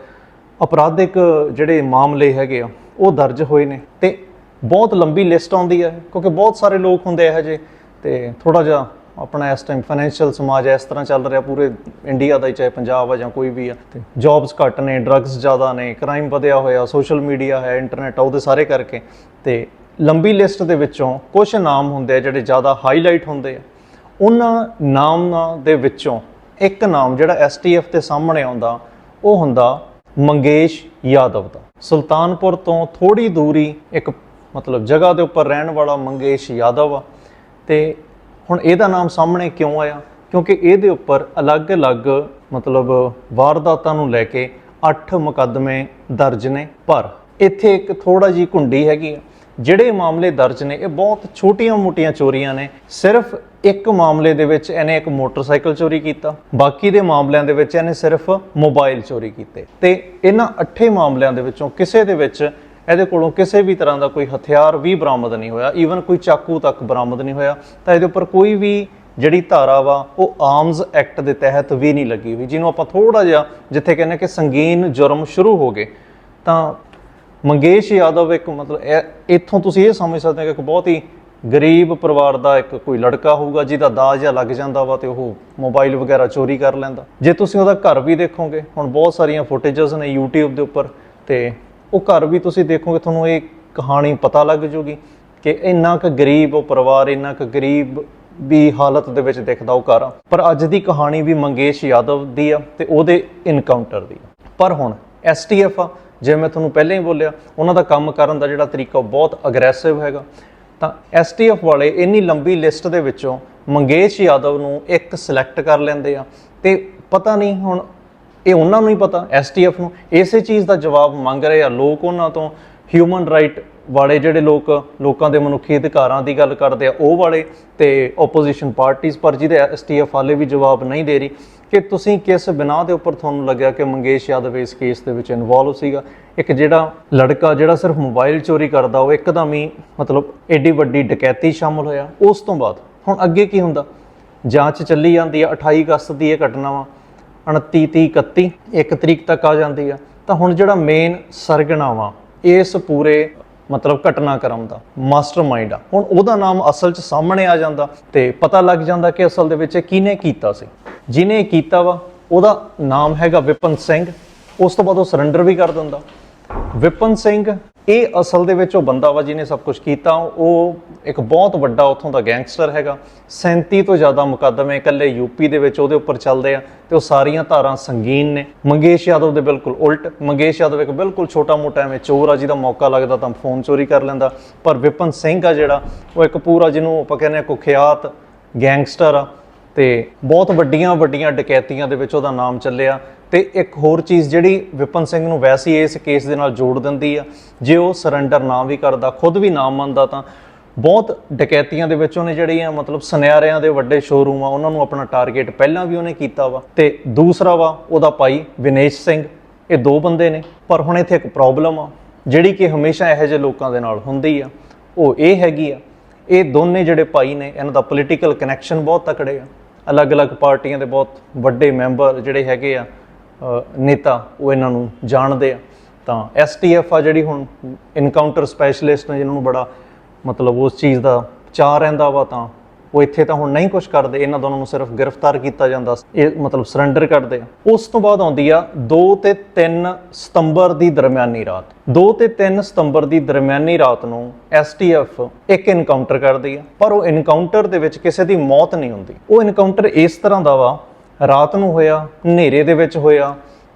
ਅਪਰਾਧਿਕ ਜਿਹੜੇ ਮਾਮਲੇ ਹੈਗੇ ਆ, ਉਹ ਦਰਜ ਹੋਏ ਨੇ। ਤੇ ਬਹੁਤ ਲੰਬੀ ਲਿਸਟ ਆਉਂਦੀ ਹੈ ਕਿਉਂਕਿ ਬਹੁਤ ਸਾਰੇ ਲੋਕ ਹੁੰਦੇ ਇਹੋ ਜੇ ਤੇ ਥੋੜਾ ਜਿਹਾ ਆਪਣਾ ਇਸ ਟਾਈਮ ਫਾਈਨੈਂਸ਼ੀਅਲ ਸਮਾਜ ਇਸ ਤਰ੍ਹਾਂ ਚੱਲ ਰਿਹਾ, ਪੂਰੇ ਇੰਡੀਆ ਦਾ ਹੀ ਚਾਹੇ ਪੰਜਾਬ ਆ ਜਾਂ ਕੋਈ ਵੀ ਆ, ਤੇ ਜੌਬਸ ਘੱਟ ਨੇ ਡਰੱਗਸ ਜ਼ਿਆਦਾ ਨੇ ਕ੍ਰਾਈਮ ਵਧਿਆ ਹੋਇਆ ਸੋਸ਼ਲ ਮੀਡੀਆ ਹੈ ਇੰਟਰਨੈਟ ਆ, ਉਹਦੇ ਸਾਰੇ ਕਰਕੇ। ਤੇ ਲੰਬੀ ਲਿਸਟ ਦੇ ਵਿੱਚੋਂ ਕੁਝ ਨਾਮ ਹੁੰਦੇ ਆ ਜਿਹੜੇ ਜ਼ਿਆਦਾ ਹਾਈਲਾਈਟ ਹੁੰਦੇ ਆ। ਉਹਨਾਂ ਨਾਮਾਂ ਦੇ ਵਿੱਚੋਂ ਇੱਕ ਨਾਮ ਜਿਹੜਾ ਐਸਟੀਐਫ 'ਤੇ ਸਾਹਮਣੇ ਆਉਂਦਾ, ਉਹ ਹੁੰਦਾ ਮੰਗੇਸ਼ ਯਾਦਵ ਦਾ। ਸੁਲਤਾਨਪੁਰ ਤੋਂ ਥੋੜੀ ਦੂਰੀ ਇੱਕ ਮਤਲਬ ਜਗ੍ਹਾ ਦੇ ਉੱਪਰ ਰਹਿਣ ਵਾਲਾ ਮੰਗੇਸ਼ ਯਾਦਵ ਆ, ਤੇ ਹੁਣ ਇਹਦਾ ਨਾਮ ਸਾਹਮਣੇ ਕਿਉਂ ਆਇਆ? ਕਿਉਂਕਿ ਇਹਦੇ ਉੱਪਰ ਅਲੱਗ-ਅਲੱਗ ਮਤਲਬ ਵਾਰਦਾਤਾਂ ਨੂੰ ਲੈ ਕੇ 8 ਮੁਕੱਦਮੇ ਦਰਜ ਨੇ। ਪਰ ਇੱਥੇ ਇੱਕ ਥੋੜਾ ਜੀ ਘੁੰਡੀ ਹੈਗੀ ਆ। ਜਿਹੜੇ ਮਾਮਲੇ ਦਰਜ ਨੇ, ਇਹ ਬਹੁਤ ਛੋਟੀਆਂ-ਮੋਟੀਆਂ ਚੋਰੀਆਂ ਨੇ। ਸਿਰਫ ਇੱਕ ਮਾਮਲੇ ਦੇ ਵਿੱਚ ਇਹਨੇ ਇੱਕ ਮੋਟਰਸਾਈਕਲ ਚੋਰੀ ਕੀਤਾ। ਬਾਕੀ ਦੇ ਮਾਮਲਿਆਂ ਦੇ ਵਿੱਚ ਇਹਨੇ ਸਿਰਫ ਮੋਬਾਈਲ ਚੋਰੀ ਕੀਤੇ। ਤੇ ਇਹਨਾਂ 8 ਮਾਮਲਿਆਂ ਦੇ ਵਿੱਚੋਂ ਕਿਸੇ ਦੇ ਵਿੱਚ ਇਹਦੇ ਕੋਲੋਂ ਕਿਸੇ ਵੀ ਤਰ੍ਹਾਂ ਦਾ ਕੋਈ ਹਥਿਆਰ ਵੀ ਬਰਾਮਦ ਨਹੀਂ ਹੋਇਆ। ਈਵਨ ਕੋਈ ਚਾਕੂ ਤੱਕ ਬਰਾਮਦ ਨਹੀਂ ਹੋਇਆ। ਤਾਂ ਇਹਦੇ ਉੱਪਰ ਕੋਈ ਵੀ ਜਿਹੜੀ ਧਾਰਾ ਵਾ, ਉਹ ਆਰਮਸ ਐਕਟ ਦੇ ਤਹਿਤ ਵੀ ਨਹੀਂ ਲੱਗੀ ਹੋਈ। ਜਿਹਨੂੰ ਆਪਾਂ ਥੋੜਾ ਜਿਹਾ ਜਿੱਥੇ ਕਹਿੰਦੇ ਕਿ ਸੰਗੀਨ ਜੁਰਮ ਸ਼ੁਰੂ ਹੋ ਗਏ, ਤਾਂ ਮੰਗੇਸ਼ ਯਾਦਵ ਇੱਕ ਮਤਲਬ ਇੱਥੋਂ ਤੁਸੀਂ ਇਹ ਸਮਝ ਸਕਦੇ ਹੋ ਕਿ ਇੱਕ ਬਹੁਤ ਹੀ ਗਰੀਬ ਪਰਿਵਾਰ ਦਾ ਇੱਕ ਕੋਈ ਲੜਕਾ ਹੋਊਗਾ, ਜਿਹਦਾ ਦਾਜ ਜਾਂ ਲੱਗ ਜਾਂਦਾ ਵਾ ਤੇ ਉਹ ਮੋਬਾਈਲ ਵਗੈਰਾ ਚੋਰੀ ਕਰ ਲੈਂਦਾ। ਜੇ ਤੁਸੀਂ ਉਹਦਾ ਘਰ ਵੀ ਦੇਖੋਗੇ, ਹੁਣ ਬਹੁਤ ਸਾਰੀਆਂ ਫੁਟੇजेस ਨੇ YouTube ਦੇ ਉੱਪਰ ਤੇ ਉਹ ਘਰ ਵੀ ਤੁਸੀਂ ਦੇਖੋਗੇ, ਤੁਹਾਨੂੰ ਇਹ ਕਹਾਣੀ ਪਤਾ ਲੱਗ ਜੂਗੀ ਕਿ ਇੰਨਾ ਕੁ ਗਰੀਬ ਉਹ ਪਰਿਵਾਰ, ਇੰਨਾ ਕੁ ਗਰੀਬ ਵੀ ਹਾਲਤ ਦੇ ਵਿੱਚ ਦਿਖਦਾ ਉਹ ਘਰ ਆ। ਪਰ ਅੱਜ ਦੀ ਕਹਾਣੀ ਵੀ ਮੰਗੇਸ਼ ਯਾਦਵ ਦੀ ਆ ਤੇ ਉਹਦੇ ਇਨਕਾਊਂਟਰ ਦੀ ਆ। ਪਰ ਹੁਣ ਐਸਟੀਐਫ ਆ, ਜਿਵੇਂ ਮੈਂ ਤੁਹਾਨੂੰ ਪਹਿਲਾਂ ਹੀ ਬੋਲਿਆ, ਉਹਨਾਂ ਦਾ ਕੰਮ ਕਰਨ ਦਾ ਜਿਹੜਾ ਤਰੀਕਾ ਉਹ ਬਹੁਤ ਅਗਰੈਸਿਵ ਹੈਗਾ ਤਾਂ ਐਸਟੀਐਫ ਵਾਲੇ ਇੰਨੀ ਲੰਬੀ ਲਿਸਟ ਦੇ ਵਿੱਚੋਂ ਮੰਗੇਸ਼ ਯਾਦਵ ਨੂੰ ਇੱਕ ਸਿਲੈਕਟ ਕਰ ਲੈਂਦੇ ਆ ਤੇ ਪਤਾ ਨਹੀਂ ਹੁਣ ਇਹ ਉਹਨਾਂ ਨੂੰ ਹੀ ਪਤਾ ਐਸਟੀਐਫ ਨੂੰ। ਇਸੇ ਚੀਜ਼ ਦਾ ਜਵਾਬ ਮੰਗ ਰਹੇ ਆ ਲੋਕ ਉਹਨਾਂ ਤੋਂ। ਹਿਊਮਨ ਰਾਈਟ ਵਾਲੇ ਜਿਹੜੇ ਲੋਕ, ਲੋਕਾਂ ਦੇ ਮਨੁੱਖੀ ਅਧਿਕਾਰਾਂ ਦੀ ਗੱਲ ਕਰਦੇ ਆ, ਉਹ ਵਾਲੇ ਤੇ ਆਪੋਜੀਸ਼ਨ ਪਾਰਟੀਆਂ ਪਰ ਜਿਹਦੇ ਐਸਟੀਐਫ ਵਾਲੇ ਵੀ ਜਵਾਬ ਨਹੀਂ ਦੇ ਰਹੀ। ਕਿ ਤੁਸੀਂ ਕਿਸ ਬਿਨਾਹ ਦੇ ਉੱਪਰ ਤੁਹਾਨੂੰ ਲੱਗਿਆ ਕਿ ਮੰਗੇਸ਼ ਯਾਦਵ ਇਸ ਕੇਸ ਦੇ ਵਿੱਚ ਇਨਵੋਲਵ ਸੀਗਾ? ਇੱਕ ਜਿਹੜਾ ਲੜਕਾ ਜਿਹੜਾ ਸਿਰਫ ਮੋਬਾਈਲ ਚੋਰੀ ਕਰਦਾ, ਉਹ ਇੱਕਦਮ ਹੀ ਮਤਲਬ ਐਡੀ ਵੱਡੀ ਡਕੈਤੀ ਸ਼ਾਮਲ ਹੋਇਆ। ਉਸ ਤੋਂ ਬਾਅਦ ਹੁਣ ਅੱਗੇ ਕੀ ਹੁੰਦਾ? ਜਾਂਚ ਚੱਲੀ ਜਾਂਦੀ ਆ 28 ਅਗਸਤ ਦੀ ਇਹ ਘਟਨਾ ਵਾ। 29 30 31 ਇੱਕ ਤਰੀਕ ਤੱਕ ਆ ਜਾਂਦੀ ਆ। ਤਾਂ ਹੁਣ ਜਿਹੜਾ ਮੇਨ ਸਰਗਨਾ ਵਾ ਇਸ ਪੂਰੇ ਮਤਲਬ ਘਟਨਾਕ੍ਰਮ ਦਾ ਮਾਸਟਰਮਾਈਂਡ ਆ, ਹੁਣ ਉਹਦਾ ਨਾਮ ਅਸਲ 'ਚ ਸਾਹਮਣੇ ਆ ਜਾਂਦਾ ਤੇ ਪਤਾ ਲੱਗ ਜਾਂਦਾ ਕਿ ਅਸਲ ਦੇ ਵਿੱਚ ਇਹ ਕਿਹਨੇ ਕੀਤਾ ਸੀ। ਜਿਹਨੇ ਕੀਤਾ ਵਾ, ਉਹਦਾ ਨਾਮ ਹੈਗਾ ਵਿਪਨ ਸਿੰਘ, ਉਸ ਤੋਂ ਬਾਅਦ ਉਹ ਸਰੈਂਡਰ ਵੀ ਕਰ ਦਿੰਦਾ। ਵਿਪਨ ਸਿੰਘ ਇਹ ਅਸਲ ਦੇ ਵਿੱਚ ਉਹ ਬੰਦਾ ਵਾ ਜਿਹਨੇ ਸਭ ਕੁਝ ਕੀਤਾ, ਉਹ ਇੱਕ ਬਹੁਤ ਵੱਡਾ ਉੱਥੋਂ ਦਾ ਗੈਂਗਸਟਰ ਹੈਗਾ। 37 ਤੋਂ ਜ਼ਿਆਦਾ ਮੁਕੱਦਮੇ ਇਕੱਲੇ ਯੂਪੀ ਦੇ ਵਿੱਚ ਉਹਦੇ ਉੱਪਰ ਚੱਲਦੇ ਆ ਤੇ ਉਹ ਸਾਰੀਆਂ ਧਾਰਾਂ ਸੰਗੀਨ ਨੇ। ਮੰਗੇਸ਼ ਯਾਦਵ ਦੇ ਬਿਲਕੁਲ ਉਲਟ। ਮੰਗੇਸ਼ ਯਾਦਵ ਇੱਕ ਬਿਲਕੁਲ ਛੋਟਾ-ਮੋਟਾ ਐਵੇਂ ਚੋਰ ਆ, ਜਿਹਦਾ ਮੌਕਾ ਲੱਗਦਾ ਤਾਂ ਫੋਨ ਚੋਰੀ ਕਰ ਲੈਂਦਾ। ਪਰ ਵਿਪਨ ਸਿੰਘ ਆ ਜਿਹੜਾ, ਉਹ ਇੱਕ ਪੂਰਾ ਜਿਹਨੂੰ ਆਪਾਂ ਕਹਿੰਦੇ ਆ ਕੁਖਿਆਤ ਗੈਂਗਸਟਰ ਆ ਤੇ ਬਹੁਤ ਵੱਡੀਆਂ ਵੱਡੀਆਂ ਡਕੈਤੀਆਂ ਦੇ ਵਿੱਚ ਉਹਦਾ ਨਾਮ ਚੱਲਿਆ। ਤੇ ਇੱਕ ਹੋਰ ਚੀਜ਼ ਜਿਹੜੀ ਵਿਪਨ ਸਿੰਘ ਨੂੰ ਵੈਸੇ ਹੀ ਇਸ ਕੇਸ ਦੇ ਨਾਲ ਜੋੜ ਦਿੰਦੀ ਆ, ਜੇ ਉਹ ਸਰੈਂਡਰ ਨਾ ਵੀ ਕਰਦਾ, ਖੁਦ ਵੀ ਨਾ ਮੰਨਦਾ ਤਾਂ ਬਹੁਤ ਡਕੈਤੀਆਂ ਦੇ ਵਿੱਚ ਉਹਨੇ ਜਿਹੜੀਆਂ ਮਤਲਬ ਸੁਨਿਆਰਿਆਂ ਦੇ ਵੱਡੇ ਸ਼ੋਰੂਮ ਆ, ਉਹਨਾਂ ਨੂੰ ਆਪਣਾ ਟਾਰਗੇਟ ਪਹਿਲਾਂ ਵੀ ਉਹਨੇ ਕੀਤਾ ਵਾ। ਤੇ ਦੂਸਰਾ ਵਾ, ਉਹਦਾ ਭਾਈ ਵਿਨੇਸ਼ ਸਿੰਘ, ਇਹ ਦੋ ਬੰਦੇ ਨੇ, ਪਰ ਹੁਣ ਇੱਥੇ ਇੱਕ ਪ੍ਰੋਬਲਮ ਆ, ਜਿਹੜੀ ਕਿ ਹਮੇਸ਼ਾ ਇਹੋ ਜਿਹੇ ਲੋਕਾਂ ਦੇ ਨਾਲ ਹੁੰਦੀ ਆ। ਉਹ ਇਹ ਹੈਗੀ ਆ, ਇਹ ਦੋਨੇ ਜਿਹੜੇ ਭਾਈ ਨੇ, ਇਹਨਾਂ ਦਾ ਪੋਲੀਟੀਕਲ ਕਨੈਕਸ਼ਨ ਬਹੁਤ ਤਕੜੇ ਆ। ਅਲੱਗ-ਅਲੱਗ ਪਾਰਟੀਆਂ ਦੇ ਬਹੁਤ ਵੱਡੇ ਮੈਂਬਰ ਜਿਹੜੇ ਹੈਗੇ ਆ ਨੇਤਾ ਉਹ ਇਹਨਾਂ ਨੂੰ ਜਾਣਦੇ ਆ। ਤਾਂ ਐਸਟੀਐਫ ਆ ਜਿਹੜੀ ਹੁਣ ਇਨਕਾਊਂਟਰ ਸਪੈਸ਼ਲਿਸਟ ਨੇ ਜਿਨ੍ਹਾਂ ਨੂੰ ਬੜਾ ਮਤਲਬ ਉਸ ਚੀਜ਼ ਦਾ ਚਾਹ ਰਹਿੰਦਾ ਵਾ, ਤਾਂ ਉਹ ਇੱਥੇ ਤਾਂ ਹੁਣ ਨਹੀਂ ਕੁਝ ਕਰਦੇ। ਇਹਨਾਂ ਦੋਨਾਂ ਨੂੰ ਸਿਰਫ ਗ੍ਰਿਫਤਾਰ ਕੀਤਾ ਜਾਂਦਾ। ਇਹ ਮਤਲਬ ਸਰੈਂਡਰ ਕਰਦੇ ਆ। ਉਸ ਤੋਂ ਬਾਅਦ ਆਉਂਦੀ ਆ 2 ਤੇ 3 ਸਤੰਬਰ ਦੀ ਦਰਮਿਆਨੀ ਰਾਤ। 2 ਤੇ 3 ਸਤੰਬਰ ਦੀ ਦਰਮਿਆਨੀ ਰਾਤ ਨੂੰ ਐਸਟੀਐਫ ਇੱਕ ਇਨਕਾਊਂਟਰ ਕਰਦੀ ਆ, ਪਰ ਉਹ ਇਨਕਾਊਂਟਰ ਦੇ ਵਿੱਚ ਕਿਸੇ ਦੀ ਮੌਤ ਨਹੀਂ ਹੁੰਦੀ। ਉਹ ਇਨਕਾਊਂਟਰ ਇਸ ਤਰ੍ਹਾਂ ਦਾ ਵਾ ਰਾਤ ਨੂੰ ਹੋਇਆ, ਹਨੇਰੇ ਦੇ ਵਿੱਚ ਹੋਇਆ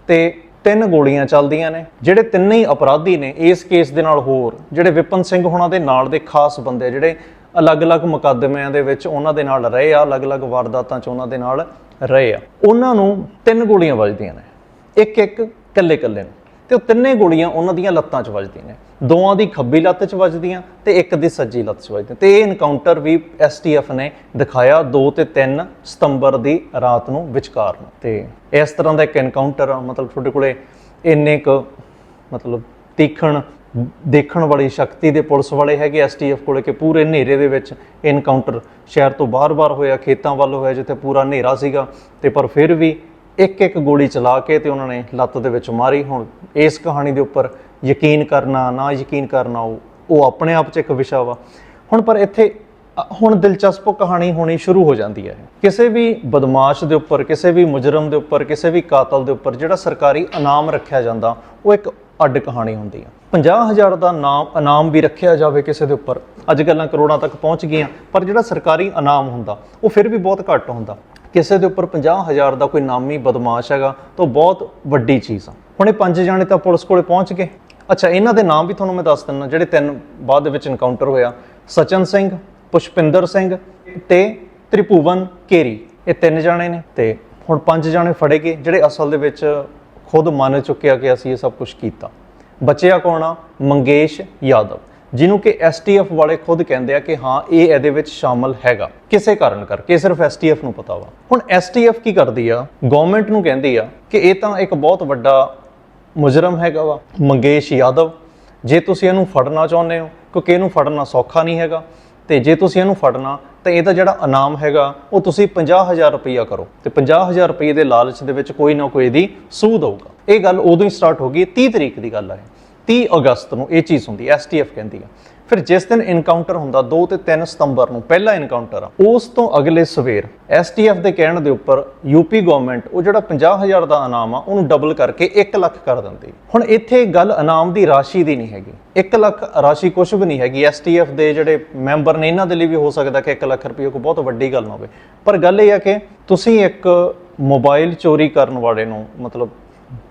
ਤੇ ਤਿੰਨ ਗੋਲੀਆਂ ਚੱਲਦੀਆਂ ਨੇ, ਜਿਹੜੇ ਤਿੰਨੇ ਹੀ ਅਪਰਾਧੀ ਨੇ ਇਸ ਕੇਸ ਦੇ ਨਾਲ ਹੋਰ, ਜਿਹੜੇ ਵਿਪਨ ਸਿੰਘ ਹੁਣਾਂ ਦੇ ਨਾਲ ਦੇ ਖਾਸ ਬੰਦੇ ਜਿਹੜੇ ਅਲੱਗ-ਅਲੱਗ ਮੁਕੱਦਮਿਆਂ ਦੇ ਵਿੱਚ ਉਹਨਾਂ ਦੇ ਨਾਲ ਰਹੇ ਆ, ਅਲੱਗ-ਅਲੱਗ ਵਾਰਦਾਤਾਂ 'ਚ ਉਹਨਾਂ ਦੇ ਨਾਲ ਰਹੇ ਆ। ਉਹਨਾਂ ਨੂੰ ਤਿੰਨ ਗੋਲੀਆਂ ਵੱਜਦੀਆਂ ਨੇ ਇੱਕ ਇੱਕ ਕੱਲੇ ਕੱਲੇ ਨੂੰ ਤੇ ਉਹ ਤਿੰਨੇ ਗੋਲੀਆਂ ਉਹਨਾਂ ਦੀਆਂ ਲੱਤਾਂ 'ਚ ਵੱਜਦੀਆਂ ਨੇ। ਦੋਵਾਂ ਦੀ ਖੱਬੀ ਲੱਤ 'ਚ ਵੱਜਦੀਆਂ ਤੇ ਇੱਕ ਦੀ ਸੱਜੀ ਲੱਤ 'ਚ ਵੱਜਦੀਆਂ। ਤੇ ਇਹ ਇਨਕਾਊਂਟਰ ਵੀ ਐਸਟੀਐਫ ਨੇ ਦਿਖਾਇਆ 2 ਤੇ 3 ਸਤੰਬਰ ਦੀ ਰਾਤ ਨੂੰ ਵਿਚਕਾਰ ਨੂੰ। ਤੇ ਇਸ ਤਰ੍ਹਾਂ ਦਾ ਇੱਕ ਇਨਕਾਊਂਟਰ ਆ, ਮਤਲਬ ਤੁਹਾਡੇ ਕੋਲੇ ਇੰਨੇ ਕੁ, ਮਤਲਬ ਤੀਖਣ, ਦੇਖਣ ਵਾਲੀ ਸ਼ਕਤੀ ਦੇ ਪੁਲਿਸ ਵਾਲੇ ਹੈਗੇ ਐਸਟੀਐਫ ਕੋਲੇ ਕਿ ਪੂਰੇ ਹਨੇਰੇ ਦੇ ਵਿੱਚ ਇਨਕਾਊਂਟਰ ਸ਼ਹਿਰ ਤੋਂ ਬਾਹਰ-ਬਾਹਰ ਹੋਇਆ, ਖੇਤਾਂ ਵੱਲ ਹੋਇਆ, ਜਿੱਥੇ ਪੂਰਾ ਹਨੇਰਾ ਸੀਗਾ। ਤੇ ਪਰ ਫਿਰ ਵੀ ਇੱਕ ਇੱਕ ਗੋਲੀ ਚਲਾ ਕੇ ਤੇ ਉਹਨਾਂ ਨੇ ਲੱਤ ਦੇ ਵਿੱਚ ਮਾਰੀ। ਹੁਣ ਇਸ ਕਹਾਣੀ ਦੇ ਉੱਪਰ ਯਕੀਨ ਕਰਨਾ, ਨਾ ਯਕੀਨ ਕਰਨਾ, ਉਹ ਆਪਣੇ ਆਪ 'ਚ ਇੱਕ ਵਿਸ਼ਾ ਵਾ। ਹੁਣ ਪਰ ਇੱਥੇ ਹੁਣ ਦਿਲਚਸਪ ਕਹਾਣੀ ਹੋਣੀ ਸ਼ੁਰੂ ਹੋ ਜਾਂਦੀ ਹੈ। ਕਿਸੇ ਵੀ ਬਦਮਾਸ਼ ਦੇ ਉੱਪਰ, ਕਿਸੇ ਵੀ ਮੁਜਰਮ ਦੇ ਉੱਪਰ, ਕਿਸੇ ਵੀ ਕਾਤਲ ਦੇ ਉੱਪਰ ਜਿਹੜਾ ਸਰਕਾਰੀ ਇਨਾਮ ਰੱਖਿਆ ਜਾਂਦਾ, ਉਹ ਇੱਕ ਅੱਡ ਕਹਾਣੀ ਹੁੰਦੀ ਆ 50000 ਦਾ ਨਾਮ, ਇਨਾਮ ਵੀ ਰੱਖਿਆ ਜਾਵੇ ਕਿਸੇ ਦੇ ਉੱਪਰ। ਅੱਜ ਗੱਲਾਂ ਕਰੋੜਾਂ ਤੱਕ ਪਹੁੰਚ ਗਈਆਂ, ਪਰ ਜਿਹੜਾ ਸਰਕਾਰੀ ਇਨਾਮ ਹੁੰਦਾ, ਉਹ ਫਿਰ ਵੀ ਬਹੁਤ ਘੱਟ ਹੁੰਦਾ। ਕਿਸੇ ਦੇ ਉੱਪਰ 50000 ਦਾ ਕੋਈ ਨਾਮੀ ਬਦਮਾਸ਼ ਹੈਗਾ, ਤਾਂ ਉਹ ਬਹੁਤ ਵੱਡੀ ਚੀਜ਼ ਆ। ਹੁਣ ਇਹ ਪੰਜ ਜਾਣੇ ਤਾਂ ਪੁਲਿਸ ਕੋਲੇ ਪਹੁੰਚ ਗਏ। ਅੱਛਾ, ਇਹਨਾਂ ਦੇ ਨਾਮ ਵੀ ਤੁਹਾਨੂੰ ਮੈਂ ਦੱਸ ਦਿੰਦਾ, ਜਿਹੜੇ ਤਿੰਨ ਬਾਅਦ ਦੇ ਵਿੱਚ ਇਨਕਾਊਂਟਰ ਹੋਇਆ। ਸਚਨ ਸਿੰਘ, ਪੁਸ਼ਪਿੰਦਰ ਸਿੰਘ ਤੇ ਤ੍ਰਿਭੁਵਨ ਕੇਰੀ। ਇਹ ਤਿੰਨ ਜਾਣੇ ਨੇ ਤੇ ਹੁਣ ਪੰਜ ਜਾਣੇ ਫੜੇ ਗਏ, ਜਿਹੜੇ ਅਸਲ ਦੇ ਵਿੱਚ ਖੁਦ ਮੰਨ ਚੁੱਕਿਆ ਕਿ ਅਸੀਂ ਇਹ ਸਭ ਕੁਝ ਕੀਤਾ। ਬਚਿਆ ਕੌਣ ਆ? ਮੰਗੇਸ਼ ਯਾਦਵ, ਜਿਹਨੂੰ ਕਿ ਐਸਟੀਐਫ ਵਾਲੇ ਖੁਦ ਕਹਿੰਦੇ ਆ ਕਿ ਹਾਂ, ਇਹ ਇਹਦੇ ਵਿੱਚ ਸ਼ਾਮਲ ਹੈਗਾ। ਕਿਸੇ ਕਾਰਨ ਕਰਕੇ, ਇਹ ਸਿਰਫ ਐਸਟੀਐਫ ਨੂੰ ਪਤਾ ਵਾ। ਹੁਣ ਐਸਟੀਐਫ ਕੀ ਕਰਦੀ ਆ? ਗਵਰਨਮੈਂਟ ਨੂੰ ਕਹਿੰਦੀ ਆ ਕਿ ਇਹ ਤਾਂ ਇੱਕ ਬਹੁਤ ਵੱਡਾ ਮੁਜਰਮ ਹੈਗਾ ਵਾ, ਮੰਗੇਸ਼ ਯਾਦਵ। ਜੇ ਤੁਸੀਂ ਇਹਨੂੰ ਫੜਨਾ ਚਾਹੁੰਦੇ ਹੋ, ਕਿਉਂਕਿ ਇਹਨੂੰ ਫੜਨਾ ਸੌਖਾ ਨਹੀਂ ਹੈਗਾ, ਤੇ ਜੇ ਤੁਸੀਂ ਇਹਨੂੰ ਫੜਨਾ, ਤਾਂ ਇਹਦਾ ਜਿਹੜਾ ਇਨਾਮ ਹੈਗਾ, ਉਹ ਤੁਸੀਂ 50000 ਰੁਪਈਆ ਕਰੋ। ਤੇ 50000 ਰੁਪਏ ਦੇ ਲਾਲਚ ਦੇ ਵਿੱਚ ਕੋਈ ਨਾ ਕੋਈ ਇਹਦੀ ਸੂਦ ਹੋਊਗਾ ਇਹ ਗੱਲ ਉਦੋਂ ਹੀ ਸਟਾਰਟ ਹੋ ਗਈ 30 ਤਰੀਕ ਦੀ ਗੱਲ ਹੈ 30 ਅਗਸਤ ਨੂੰ ਇਹ ਚੀਜ਼ ਹੁੰਦੀ ਐਸਟੀਐਫ ਕਹਿੰਦੀ ਆ। ਫਿਰ ਜਿਸ ਦਿਨ ਇਨਕਾਊਂਟਰ ਹੁੰਦਾ 2 ਤੇ 3 ਸਤੰਬਰ ਨੂੰ ਪਹਿਲਾ ਇਨਕਾਊਂਟਰ ਆ, ਉਸ ਤੋਂ ਅਗਲੇ ਸਵੇਰ ਐਸਟੀਐਫ ਦੇ ਕਹਿਣ ਦੇ ਉੱਪਰ ਯੂਪੀ ਗਵਰਨਮੈਂਟ ਉਹ ਜਿਹੜਾ 50000 ਦਾ ਇਨਾਮ ਆ, ਉਹਨੂੰ ਡਬਲ ਕਰਕੇ 1 ਲੱਖ ਕਰ ਦਿੰਦੀ। ਹੁਣ ਇੱਥੇ ਗੱਲ ਇਨਾਮ ਦੀ ਰਾਸ਼ੀ ਦੀ ਨਹੀਂ ਹੈਗੀ। 1 ਲੱਖ ਰਾਸ਼ੀ ਕੁਝ ਵੀ ਨਹੀਂ ਹੈਗੀ। ਐਸਟੀਐਫ ਦੇ ਜਿਹੜੇ ਮੈਂਬਰ ਨੇ, ਇਹਨਾਂ ਦੇ ਲਈ ਵੀ ਹੋ ਸਕਦਾ ਕਿ 1 ਲੱਖ ਰੁਪਏ ਕੋਈ ਬਹੁਤ ਵੱਡੀ ਗੱਲ ਨਾ ਹੋਵੇ। ਪਰ ਗੱਲ ਇਹ ਆ ਕਿ ਤੁਸੀਂ ਇੱਕ ਮੋਬਾਈਲ ਚੋਰੀ ਕਰਨ ਵਾਲੇ ਨੂੰ ਮਤਲਬ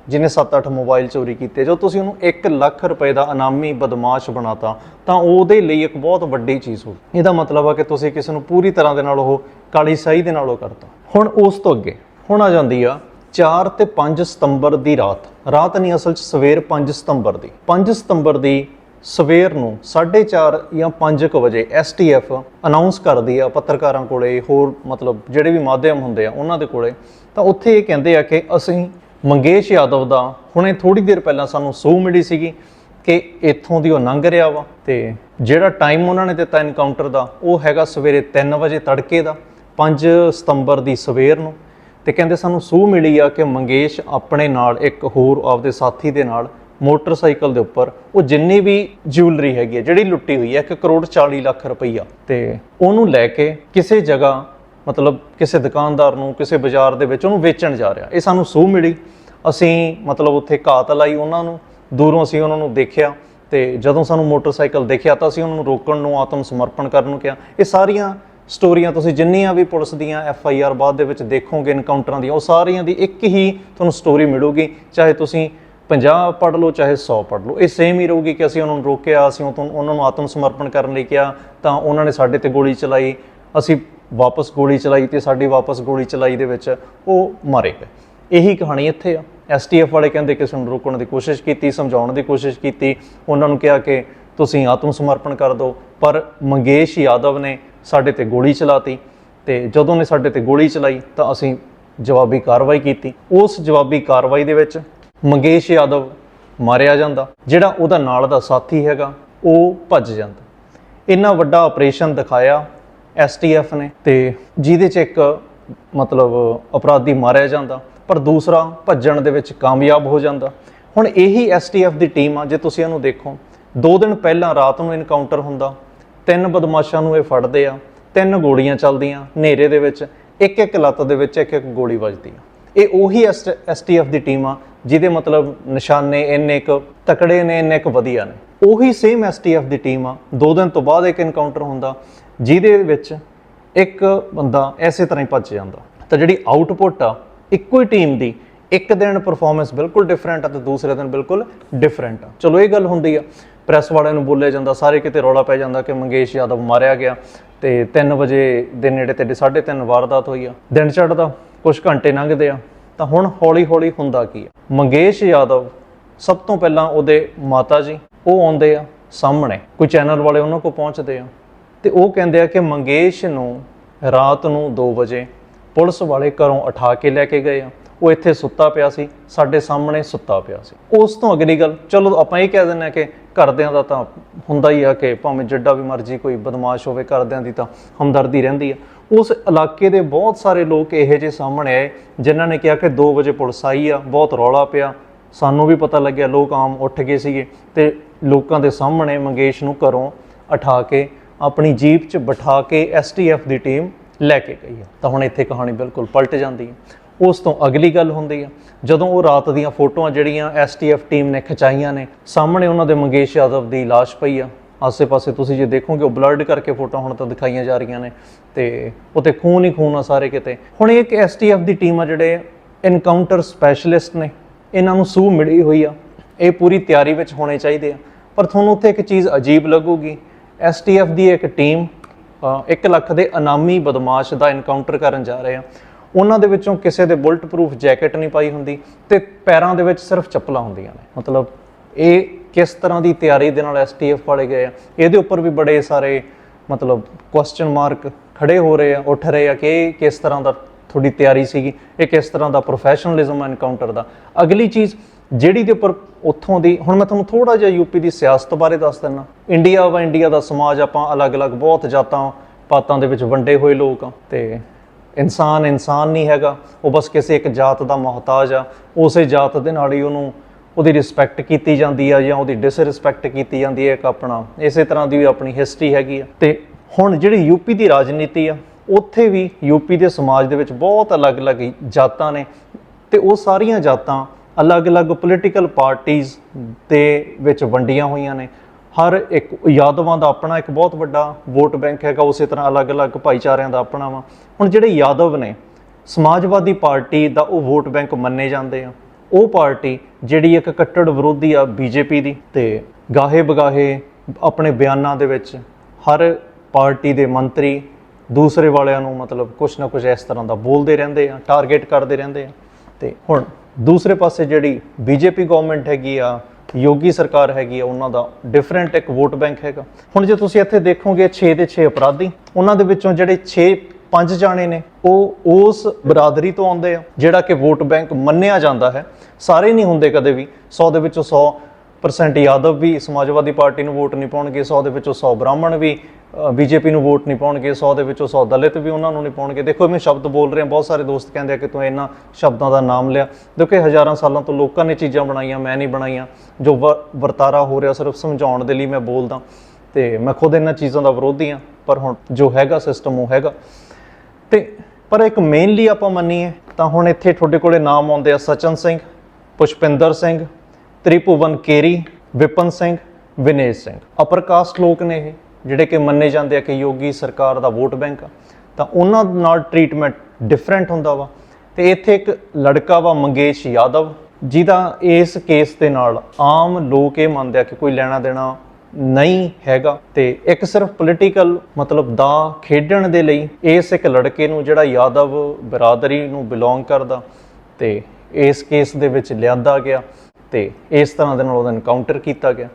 ਜਿਹਨੇ 7-8 ਮੋਬਾਈਲ ਚੋਰੀ ਕੀਤੇ ਜੋ ਤੁਸੀਂ ਉਹਨੂੰ 1 ਲੱਖ ਰੁਪਏ ਦਾ ਇਨਾਮੀ ਬਦਮਾਸ਼ ਬਣਾਤਾ, ਤਾਂ ਉਹਦੇ ਲਈ ਇੱਕ ਬਹੁਤ ਵੱਡੀ ਚੀਜ਼ ਹੋ ਇਹਦਾ ਮਤਲਬ ਆ ਕਿ ਤੁਸੀਂ ਕਿਸੇ ਨੂੰ ਪੂਰੀ ਤਰ੍ਹਾਂ ਦੇ ਨਾਲ ਉਹ ਕਾਲੀ ਸਾਈ ਦੇ ਨਾਲ ਉਹ ਕਰਤਾ। ਹੁਣ ਉਸ ਤੋਂ ਅੱਗੇ, ਹੁਣ ਆ ਜਾਂਦੀ ਆ 4 ਤੇ 5 ਸਤੰਬਰ ਦੀ ਰਾਤ। ਰਾਤ ਨਹੀਂ, ਅਸਲ 'ਚ ਸਵੇਰ 5 ਸਤੰਬਰ ਦੀ। 5 ਸਤੰਬਰ ਦੀ ਸਵੇਰ ਨੂੰ 4:30 ਜਾਂ 5:00 ਵਜੇ ਐਸਟੀਐਫ ਅਨਾਉਂਸ ਕਰਦੀ ਆ ਪੱਤਰਕਾਰਾਂ ਕੋਲੇ, ਹੋਰ ਮਤਲਬ ਜਿਹੜੇ ਵੀ ਮਾਧਿਅਮ ਹੁੰਦੇ ਆ, ਉਹਨਾਂ ਦੇ ਕੋਲੇ। ਤਾਂ ਉੱਥੇ ਇਹ ਕਹਿੰਦੇ ਆ ਕਿ ਅਸੀਂ ਮੰਗੇਸ਼ ਯਾਦਵ ਦਾ ਹੁਣੇ ਥੋੜੀ ਦੇਰ ਪਹਿਲਾਂ ਸਾਨੂੰ ਸੂਹ ਮਿਲੀ ਸੀਗੀ ਕਿ ਇੱਥੋਂ ਦੀ ਉਹ ਲੰਘ ਰਿਹਾ ਵਾ ਤੇ ਜਿਹੜਾ ਟਾਈਮ ਉਹਨਾਂ ਨੇ ਦਿੱਤਾ ਐਨਕਾਊਂਟਰ ਦਾ, ਉਹ ਹੈਗਾ ਸਵੇਰੇ 3 ਵਜੇ ਤੜਕੇ ਦਾ 5 ਸਤੰਬਰ ਦੀ ਸਵੇਰ ਨੂੰ। ਤੇ ਕਹਿੰਦੇ ਸਾਨੂੰ ਸੂਹ ਮਿਲੀ ਆ ਕਿ ਮੰਗੇਸ਼ ਆਪਣੇ ਨਾਲ ਇੱਕ ਹੋਰ ਆਪਦੇ ਸਾਥੀ ਦੇ ਨਾਲ ਮੋਟਰਸਾਈਕਲ ਦੇ ਉੱਪਰ, ਉਹ ਜਿੰਨੀ ਵੀ ਜਿਊਲਰੀ ਹੈਗੀ ਹੈ ਜਿਹੜੀ ਲੁੱਟੀ ਹੋਈ ਹੈ 1 ਕਰੋੜ 40 ਲੱਖ ਰੁਪਈਆ, ਤੇ ਉਹਨੂੰ ਲੈ ਕੇ ਕਿਸੇ ਜਗ੍ਹਾ, ਮਤਲਬ ਕਿਸੇ ਦੁਕਾਨਦਾਰ ਨੂੰ, ਕਿਸੇ ਬਾਜ਼ਾਰ ਦੇ ਵਿੱਚ ਉਹਨੂੰ ਵੇਚਣ ਜਾ ਰਿਹਾ। ਇਹ ਸਾਨੂੰ ਸੂਹ ਮਿਲੀ। ਅਸੀਂ ਮਤਲਬ ਉੱਥੇ ਘਾਤ ਲਾਈ ਉਹਨਾਂ ਨੂੰ, ਦੂਰੋਂ ਅਸੀਂ ਉਹਨਾਂ ਨੂੰ ਦੇਖਿਆ ਤੇ ਜਦੋਂ ਸਾਨੂੰ ਮੋਟਰਸਾਈਕਲ ਦੇਖਿਆ ਤਾਂ ਅਸੀਂ ਉਹਨਾਂ ਨੂੰ ਰੋਕਣ ਨੂੰ, ਆਤਮ ਸਮਰਪਣ ਕਰਨ ਨੂੰ ਕਿਹਾ। ਇਹ ਸਾਰੀਆਂ ਸਟੋਰੀਆਂ ਤੁਸੀਂ ਜਿੰਨੀਆਂ ਵੀ ਪੁਲਿਸ ਦੀਆਂ ਐਫ ਆਈ ਆਰ ਬਾਅਦ ਦੇ ਵਿੱਚ ਦੇਖੋਗੇ ਇਨਕਾਊਂਟਰਾਂ ਦੀਆਂ, ਉਹ ਸਾਰੀਆਂ ਦੀ ਇੱਕ ਹੀ ਤੁਹਾਨੂੰ ਸਟੋਰੀ ਮਿਲੂਗੀ, ਚਾਹੇ ਤੁਸੀਂ 50 ਪੜ੍ਹ ਲਓ, ਚਾਹੇ 100 ਪੜ੍ਹ ਲਓ। ਇਹ ਸੇਮ ਹੀ ਰਹੂਗੀ ਕਿ ਅਸੀਂ ਉਹਨਾਂ ਨੂੰ ਰੋਕਿਆ, ਅਸੀਂ ਉਹ ਉਹਨਾਂ ਨੂੰ ਆਤਮ ਸਮਰਪਣ ਕਰਨ ਲਈ ਕਿਹਾ, ਤਾਂ ਉਹਨਾਂ ਨੇ ਸਾਡੇ ਤੇ ਗੋਲੀ ਚਲਾਈ, ਅਸੀਂ ਵਾਪਸ ਗੋਲੀ ਚਲਾਈ ਤੇ ਸਾਡੀ ਵਾਪਸ ਗੋਲੀ ਚਲਾਈ ਦੇ ਵਿੱਚ ਉਹ ਮਾਰੇ ਗਏ। ਇਹੀ ਕਹਾਣੀ ਇੱਥੇ ਆ। ਐਸਟੀਐਫ ਵਾਲੇ ਕਹਿੰਦੇ ਕਿਸੇ ਨੂੰ ਰੋਕਣ ਦੀ ਕੋਸ਼ਿਸ਼ ਕੀਤੀ, ਸਮਝਾਉਣ ਦੀ ਕੋਸ਼ਿਸ਼ ਕੀਤੀ। ਉਹਨਾਂ ਨੂੰ ਕਿਹਾ ਕਿ ਤੁਸੀਂ ਆਤਮ ਸਮਰਪਣ ਕਰ ਦਿਓ। ਪਰ ਮੰਗੇਸ਼ ਯਾਦਵ ਨੇ ਸਾਡੇ ਤੇ ਗੋਲੀ ਚਲਾਤੀ ਤੇ ਜਦੋਂ ਨੇ ਸਾਡੇ ਤੇ ਗੋਲੀ ਚਲਾਈ ਤਾਂ ਅਸੀਂ ਜਵਾਬੀ ਕਾਰਵਾਈ ਕੀਤੀ। ਉਸ ਜਵਾਬੀ ਕਾਰਵਾਈ ਦੇ ਵਿੱਚ ਮੰਗੇਸ਼ ਯਾਦਵ ਮਾਰਿਆ ਜਾਂਦਾ, ਜਿਹੜਾ ਉਹਦਾ ਨਾਲ ਦਾ ਸਾਥੀ ਹੈਗਾ, ਉਹ ਭੱਜ ਜਾਂਦਾ। ਇੰਨਾ ਵੱਡਾ ਆਪਰੇਸ਼ਨ ਦਿਖਾਇਆ ਐਸਟੀਐਫ ਨੇ ਤੇ ਜਿਹਦੇ ਚ ਇੱਕ ਮਤਲਬ ਅਪਰਾਧੀ ਮਾਰਿਆ ਜਾਂਦਾ। ਪਰ ਦੂਸਰਾ ਭੱਜਣ ਦੇ ਵਿੱਚ ਕਾਮਯਾਬ ਹੋ ਜਾਂਦਾ। ਹੁਣ ਇਹੀ ਐਸਟੀਐਫ ਦੀ ਟੀਮ ਆ, ਜੇ ਤੁਸੀਂ ਇਹਨੂੰ ਦੇਖੋ, ਦੋ ਦਿਨ ਪਹਿਲਾਂ ਰਾਤ ਨੂੰ ਇਨਕਾਊਂਟਰ ਹੁੰਦਾ, ਤਿੰਨ ਬਦਮਾਸ਼ਾਂ ਨੂੰ ਇਹ ਫੜਦੇ ਆ, ਤਿੰਨ ਗੋਲੀਆਂ ਚੱਲਦੀਆਂ ਹਨੇਰੇ ਦੇ ਵਿੱਚ ਇੱਕ ਇੱਕ ਲੱਤ ਦੇ ਵਿੱਚ ਇੱਕ ਇੱਕ ਗੋਲੀ ਵੱਜਦੀ ਆ। ਇਹ ਉਹੀ ਐਸਟੀਐਫ ਦੀ ਟੀਮ ਆ, ਜਿਹਦੇ ਮਤਲਬ ਨਿਸ਼ਾਨੇ ਇੰਨੇ ਕੁ ਤਕੜੇ ਨੇ, ਇੰਨੇ ਕੁ ਵਧੀਆ ਨੇ। ਉਹੀ ਸੇਮ ਐਸਟੀਐਫ ਦੀ ਟੀਮ ਆ, ਦੋ ਦਿਨ ਤੋਂ ਬਾਅਦ ਇੱਕ ਇਨਕਾਊਂਟਰ ਹੁੰਦਾ, ਜਿਹਦੇ ਵਿੱਚ ਇੱਕ ਬੰਦਾ ਐਸੇ ਤਰ੍ਹਾਂ ਹੀ ਭੱਜ ਜਾਂਦਾ। ਤਾਂ ਜਿਹੜੀ ਆਊਟਪੁੱਟ ਆ ਇੱਕੋ ਹੀ ਟੀਮ ਦੀ, ਇੱਕ ਦਿਨ ਪਰਫਾਰਮੈਂਸ ਬਿਲਕੁਲ ਡਿਫਰੈਂਟ ਆ ਤੇ ਦੂਸਰੇ ਦਿਨ ਬਿਲਕੁਲ ਡਿਫਰੈਂਟ ਆ। ਚਲੋ ਇਹ ਗੱਲ ਹੁੰਦੀ ਆ ਪ੍ਰੈਸ ਵਾਲਿਆਂ ਨੂੰ ਬੋਲਿਆ ਜਾਂਦਾ, ਸਾਰੇ ਕਿਤੇ ਰੌਲਾ ਪੈ ਜਾਂਦਾ ਕਿ ਮੰਗੇਸ਼ ਯਾਦਵ ਮਾਰਿਆ ਗਿਆ ਤੇ 3 ਵਜੇ ਦੇ ਨੇੜੇ ਤੇ 3:30 ਵਾਰਦਾਤ ਹੋਈ ਆ, ਦਿਨ ਚੜ੍ਹਦਾ ਕੁਝ ਘੰਟੇ ਲੰਘਦੇ ਆ, ਤਾਂ ਹੁਣ ਹੌਲੀ ਹੌਲੀ ਹੁੰਦਾ ਕੀ ਆ? ਮੰਗੇਸ਼ ਯਾਦਵ ਸਭ ਤੋਂ ਪਹਿਲਾਂ ਉਹਦੇ ਮਾਤਾ ਜੀ, ਉਹ ਆਉਂਦੇ ਆ ਸਾਹਮਣੇ, ਕੋਈ ਚੈਨਲ ਵਾਲੇ ਉਹਨਾਂ ਕੋਲ ਪਹੁੰਚਦੇ ਆ ਤੇ ਉਹ ਕਹਿੰਦੇ ਆ ਕਿ ਮੰਗੇਸ਼ ਨੂੰ ਰਾਤ ਨੂੰ 2 ਵਜੇ ਪੁਲਿਸ ਵਾਲੇ ਘਰੋਂ ਉਠਾ ਕੇ ਲੈ ਕੇ ਗਏ ਆ। ਉਹ ਇੱਥੇ ਸੁੱਤਾ ਪਿਆ ਸੀ, ਸਾਡੇ ਸਾਹਮਣੇ ਸੁੱਤਾ ਪਿਆ ਸੀ। ਉਸ ਤੋਂ ਅਗਲੀ ਗੱਲ, ਚਲੋ ਆਪਾਂ ਇਹ ਕਹਿ ਦਿੰਦੇ ਆ ਕਿ ਘਰਦਿਆਂ ਦਾ ਤਾਂ ਹੁੰਦਾ ਹੀ ਆ ਕਿ ਭਾਵੇਂ ਜਿੱਡਾ ਵੀ ਮਰਜ਼ੀ ਕੋਈ ਬਦਮਾਸ਼ ਹੋਵੇ, ਘਰਦਿਆਂ ਦੀ ਤਾਂ ਹਮਦਰਦੀ ਰਹਿੰਦੀ ਆ। ਉਸ ਇਲਾਕੇ ਦੇ ਬਹੁਤ ਸਾਰੇ ਲੋਕ ਇਹੋ ਜਿਹੇ ਸਾਹਮਣੇ ਆਏ, ਜਿਨ੍ਹਾਂ ਨੇ ਕਿਹਾ ਕਿ 2 ਵਜੇ ਪੁਲਿਸ ਆਈ ਆ, ਬਹੁਤ ਰੌਲਾ ਪਿਆ। ਸਾਨੂੰ ਵੀ ਪਤਾ ਲੱਗਿਆ, ਲੋਕ ਆਮ ਉੱਠ ਗਏ ਸੀਗੇ ਤੇ ਲੋਕਾਂ ਦੇ ਸਾਹਮਣੇ ਮੰਗੇਸ਼ ਨੂੰ ਘਰੋਂ ਉਠਾ ਕੇ ਆਪਣੀ ਜੀਪ 'ਚ ਬਿਠਾ ਕੇ ਐਸਟੀਐਫ ਦੀ ਟੀਮ ਲੈ ਕੇ ਗਈ ਹੈ। ਤਾਂ ਹੁਣ ਇੱਥੇ ਕਹਾਣੀ ਬਿਲਕੁਲ ਪਲਟ ਜਾਂਦੀ ਹੈ। ਉਸ ਤੋਂ ਅਗਲੀ ਗੱਲ ਹੁੰਦੀ ਆ ਜਦੋਂ ਉਹ ਰਾਤ ਦੀਆਂ ਫੋਟੋਆਂ ਜਿਹੜੀਆਂ ਐਸਟੀਐਫ ਟੀਮ ਨੇ ਖਿਚਾਈਆਂ ਨੇ, ਸਾਹਮਣੇ ਉਹਨਾਂ ਦੇ ਮੰਗੇਸ਼ ਯਾਦਵ ਦੀ ਲਾਸ਼ ਪਈ ਆ। ਆਸੇ-ਪਾਸੇ ਤੁਸੀਂ ਜੇ ਦੇਖੋਗੇ, ਉਹ ਬਲਰਡ ਕਰਕੇ ਫੋਟੋਆਂ ਹੁਣ ਤਾਂ ਦਿਖਾਈਆਂ ਜਾ ਰਹੀਆਂ ਨੇ ਤੇ ਉਤੇ ਖੂਨ ਹੀ ਖੂਨ ਆ ਸਾਰੇ ਕਿਤੇ। ਹੁਣ ਇਹ ਇੱਕ ਐਸਟੀਐਫ ਦੀ ਟੀਮ ਆ ਜਿਹੜੇ ਇਨਕਾਊਂਟਰ ਸਪੈਸ਼ਲਿਸਟ ਨੇ। ਇਹਨਾਂ ਨੂੰ ਸੂਹ ਮਿਲੀ ਹੋਈ ਆ। ਇਹ ਪੂਰੀ ਤਿਆਰੀ ਵਿੱਚ ਹੋਣੇ ਚਾਹੀਦੇ ਆ। ਪਰ ਤੁਹਾਨੂੰ ਉੱਥੇ ਇੱਕ ਚੀਜ਼ ਅਜੀਬ ਲੱਗੂਗੀ। ਐਸਟੀਐਫ ਦੀ ਇੱਕ ਟੀਮ 1 ਲੱਖ ਦੇ ਅਨਾਮੀ ਬਦਮਾਸ਼ ਦਾ ਐਨਕਾਊਂਟਰ ਕਰਨ ਜਾ ਰਹੇ ਆ ਉਹਨਾਂ ਦੇ ਵਿੱਚੋਂ ਕਿਸੇ ਦੇ ਬੁਲਟ ਪ੍ਰੂਫ ਜੈਕਟ ਨਹੀਂ ਪਾਈ ਹੁੰਦੀ ਤੇ ਪੈਰਾਂ ਦੇ ਵਿੱਚ ਸਿਰਫ ਚੱਪਲਾਂ ਹੁੰਦੀਆਂ ਨੇ। ਮਤਲਬ ਇਹ ਕਿਸ ਤਰ੍ਹਾਂ ਦੀ ਤਿਆਰੀ ਦੇ ਨਾਲ ਐਸਟੀਐਫ ਵਾਲੇ ਗਏ ਆ? ਇਹਦੇ ਉੱਪਰ ਵੀ ਬੜੇ ਸਾਰੇ ਮਤਲਬ ਕੁਐਸਚਨ ਮਾਰਕ ਖੜੇ ਹੋ ਰਹੇ ਆ, ਉੱਠ ਰਹੇ ਆ ਕਿ ਇਹ ਕਿਸ ਤਰ੍ਹਾਂ ਦਾ ਤੁਹਾਡੀ ਤਿਆਰੀ ਸੀਗੀ, ਇਹ ਕਿਸ ਤਰ੍ਹਾਂ ਦਾ ਪ੍ਰੋਫੈਸ਼ਨਲਿਜ਼ਮ ਹੈ ਐਨਕਾਊਂਟਰ ਦਾ। ਅਗਲੀ ਚੀਜ਼ ਜਿਹੜੀ ਦੇ ਉੱਪਰ ਉੱਥੋਂ ਦੀ, ਹੁਣ ਮੈਂ ਤੁਹਾਨੂੰ ਥੋੜਾ ਜਿਹਾ ਯੂਪੀ ਦੀ ਸਿਆਸਤ ਬਾਰੇ ਦੱਸ ਦਿੰਨਾ ਇੰਡੀਆ ਵਾ ਇੰਡੀਆ ਦਾ ਸਮਾਜ, ਆਪਾਂ ਅਲੱਗ-ਅਲੱਗ ਬਹੁਤ ਜਾਤਾਂ, ਪਾਤਾਂ ਦੇ ਵਿੱਚ ਵੰਡੇ ਹੋਏ ਲੋਕ ਆ, ਤੇ ਇਨਸਾਨ ਇਨਸਾਨ ਨਹੀਂ ਹੈਗਾ। ਉਹ ਬਸ ਕਿਸੇ ਇੱਕ ਜਾਤ ਦਾ ਮੁਹਤਾਜ ਆ। ਉਸੇ ਜਾਤ ਦੇ ਨਾਲ ਹੀ ਉਹਨੂੰ, ਉਹਦੀ ਰਿਸਪੈਕਟ ਕੀਤੀ ਜਾਂਦੀ ਆ ਜਾਂ ਉਹਦੀ ਡਿਸਰਿਸਪੈਕਟ ਕੀਤੀ ਜਾਂਦੀ ਹੈ ਇੱਕ ਆਪਣਾ। ਇਸੇ ਤਰ੍ਹਾਂ ਦੀ ਵੀ ਆਪਣੀ ਹਿਸਟਰੀ ਹੈਗੀ ਆ। ਤੇ ਹੁਣ ਜਿਹੜੀ ਯੂਪੀ ਦੀ ਰਾਜਨੀਤੀ ਆ, ਉੱਥੇ ਵੀ ਯੂਪੀ ਦੇ ਸਮਾਜ ਦੇ ਵਿੱਚ ਬਹੁਤ ਅਲੱਗ-ਅਲੱਗ ਜਾਤਾਂ ਨੇ। ਤੇ ਉਹ ਸਾਰੀਆਂ ਜਾਤਾਂ ਅਲੱਗ-ਅਲੱਗ ਪੋਲੀਟੀਕਲ ਪਾਰਟੀਆਂ ਦੇ ਵਿੱਚ ਵੰਡੀਆਂ ਹੋਈਆਂ ਨੇ। ਹਰ ਇੱਕ ਯਾਦਵਾਂ ਦਾ ਆਪਣਾ ਇੱਕ ਬਹੁਤ ਵੱਡਾ ਵੋਟ ਬੈਂਕ ਹੈਗਾ, ਉਸੇ ਤਰ੍ਹਾਂ ਅਲੱਗ-ਅਲੱਗ ਭਾਈਚਾਰਿਆਂ ਦਾ ਆਪਣਾ ਵਾ। ਹੁਣ ਜਿਹੜੇ ਯਾਦਵ ਨੇ, ਸਮਾਜਵਾਦੀ ਪਾਰਟੀ ਦਾ ਉਹ ਵੋਟ ਬੈਂਕ ਮੰਨੇ ਜਾਂਦੇ ਆ। ਉਹ ਪਾਰਟੀ ਜਿਹੜੀ ਇੱਕ ਕੱਟੜ ਵਿਰੋਧੀ ਆ ਬੀਜੇਪੀ ਦੀ ਤੇ ਗਾਹੇ ਬਗਾਹੇ ਆਪਣੇ ਬਿਆਨਾਂ ਦੇ ਵਿੱਚ ਹਰ ਪਾਰਟੀ ਦੇ ਮੰਤਰੀ ਦੂਸਰੇ ਵਾਲਿਆਂ ਨੂੰ ਮਤਲਬ ਕੁਛ ਨਾ ਕੁਛ ਇਸ ਤਰ੍ਹਾਂ ਦਾ ਬੋਲਦੇ ਰਹਿੰਦੇ ਆ ਟਾਰਗੇਟ ਕਰਦੇ ਰਹਿੰਦੇ ਆ। ਤੇ ਹੁਣ ਦੂਸਰੇ ਪਾਸੇ ਜਿਹੜੀ ਬੀਜੇਪੀ ਗਵਰਨਮੈਂਟ ਹੈਗੀ ਆ, ਯੋਗੀ ਸਰਕਾਰ ਹੈਗੀ ਆ, ਉਹਨਾਂ ਦਾ ਡਿਫਰੈਂਟ ਇੱਕ ਵੋਟ ਬੈਂਕ ਹੈਗਾ। ਹੁਣ ਜੇ ਤੁਸੀਂ ਇੱਥੇ ਦੇਖੋਗੇ 6 ਦੇ 6 ਅਪਰਾਧੀ, ਉਹਨਾਂ ਦੇ ਵਿੱਚੋਂ ਜਿਹੜੇ 6 ਪੰਜ ਜਾਣੇ ਨੇ, ਉਹ ਉਸ ਬਰਾਦਰੀ ਤੋਂ ਆਉਂਦੇ ਆ, ਜਿਹੜਾ ਕਿ ਵੋਟ ਬੈਂਕ ਮੰਨਿਆ ਜਾਂਦਾ ਹੈ। ਸਾਰੇ ਨਹੀਂ ਹੁੰਦੇ ਕਦੇ ਵੀ। 100 ਦੇ ਵਿੱਚੋਂ 100% ਯਾਦਵ ਵੀ ਸਮਾਜਵਾਦੀ ਪਾਰਟੀ ਨੂੰ ਵੋਟ ਨਹੀਂ ਪਾਉਣਗੇ 100 ਦੇ ਵਿੱਚੋਂ 100 ਬ੍ਰਾਹਮਣ ਵੀ ਬੀਜੇਪੀ ਨੂੰ ਵੋਟ ਨਹੀਂ ਪਾਉਣਗੇ 100 ਦੇ ਵਿੱਚੋਂ 100 ਦਲਿਤ ਵੀ ਉਹਨਾਂ ਨੂੰ ਨਹੀਂ ਪਾਉਣਗੇ ਦੇਖੋ ਮੈਂ ਸ਼ਬਦ ਬੋਲ ਰਿਹਾ, ਬਹੁਤ ਸਾਰੇ ਦੋਸਤ ਕਹਿੰਦੇ ਆ ਕਿ ਤੂੰ ਇਹਨਾਂ ਸ਼ਬਦਾਂ ਦਾ ਨਾਮ ਲਿਆ। ਦੇਖੋ ਹਜ਼ਾਰਾਂ ਸਾਲਾਂ ਤੋਂ ਲੋਕਾਂ ਨੇ ਚੀਜ਼ਾਂ ਬਣਾਈਆਂ, ਮੈਂ ਨਹੀਂ ਬਣਾਈਆਂ। ਜੋ ਵ- ਵਰਤਾਰਾ ਹੋ ਰਿਹਾ, ਸਿਰਫ ਸਮਝਾਉਣ ਦੇ ਲਈ ਮੈਂ ਬੋਲਦਾ। ਤੇ ਮੈਂ ਖੁਦ ਇਹਨਾਂ ਚੀਜ਼ਾਂ ਦਾ ਵਿਰੋਧੀ ਆ ਪਰ ਹੁਣ ਜੋ ਹੈਗਾ ਸਿਸਟਮ ਉਹ ਹੈਗਾ। ਤੇ ਪਰ ਇੱਕ ਮੇਨਲੀ ਆਪਾਂ ਮੰਨੀਏ, ਤਾਂ ਹੁਣ ਇੱਥੇ ਤੁਹਾਡੇ ਕੋਲੇ ਨਾਮ ਆਉਂਦੇ ਆ ਸਚਨ ਸਿੰਘ, ਪੁਸ਼ਪਿੰਦਰ ਸਿੰਘ, ਤ੍ਰਿਭੁਵਨ ਕੇਰੀ, ਵਿਪਨ ਸਿੰਘ, ਵਿਨੇਸ਼ ਸਿੰਘ। ਅਪਰ ਕਾਸਟ ਲੋਕ ਨੇ ਇਹ। ਜਿਹੜੇ ਕਿ ਮੰਨੇ ਜਾਂਦੇ ਆ ਕਿ ਯੋਗੀ ਸਰਕਾਰ ਦਾ ਵੋਟ ਬੈਂਕ ਆ, ਤਾਂ ਉਹਨਾਂ ਨਾਲ ਟ੍ਰੀਟਮੈਂਟ ਡਿਫਰੈਂਟ ਹੁੰਦਾ ਵਾ। ਤੇ ਇੱਥੇ ਇੱਕ ਲੜਕਾ ਵਾ, ਮੰਗੇਸ਼ ਯਾਦਵ, ਜਿਹਦਾ ਇਸ ਕੇਸ ਦੇ ਨਾਲ ਆਮ ਲੋਕ ਇਹ ਮੰਨਦੇ ਆ ਕਿ ਕੋਈ ਲੈਣਾ ਦੇਣਾ ਨਹੀਂ ਹੈਗਾ। ਤੇ ਇੱਕ ਸਿਰਫ ਪੋਲੀਟੀਕਲ ਮਤਲਬ ਦਾ ਖੇਡਣ ਦੇ ਲਈ ਇਸ ਇੱਕ ਲੜਕੇ ਨੂੰ ਜਿਹੜਾ ਯਾਦਵ ਬਰਾਦਰੀ ਨੂੰ ਬਿਲੋਂਗ ਕਰਦਾ, ਤੇ ਇਸ ਕੇਸ ਦੇ ਵਿੱਚ ਲਿਆਂਦਾ ਗਿਆ, ਤੇ ਇਸ ਤਰ੍ਹਾਂ ਦੇ ਨਾਲ ਉਹਦਾ ਐਨਕਾਊਂਟਰ ਕੀਤਾ ਗਿਆ।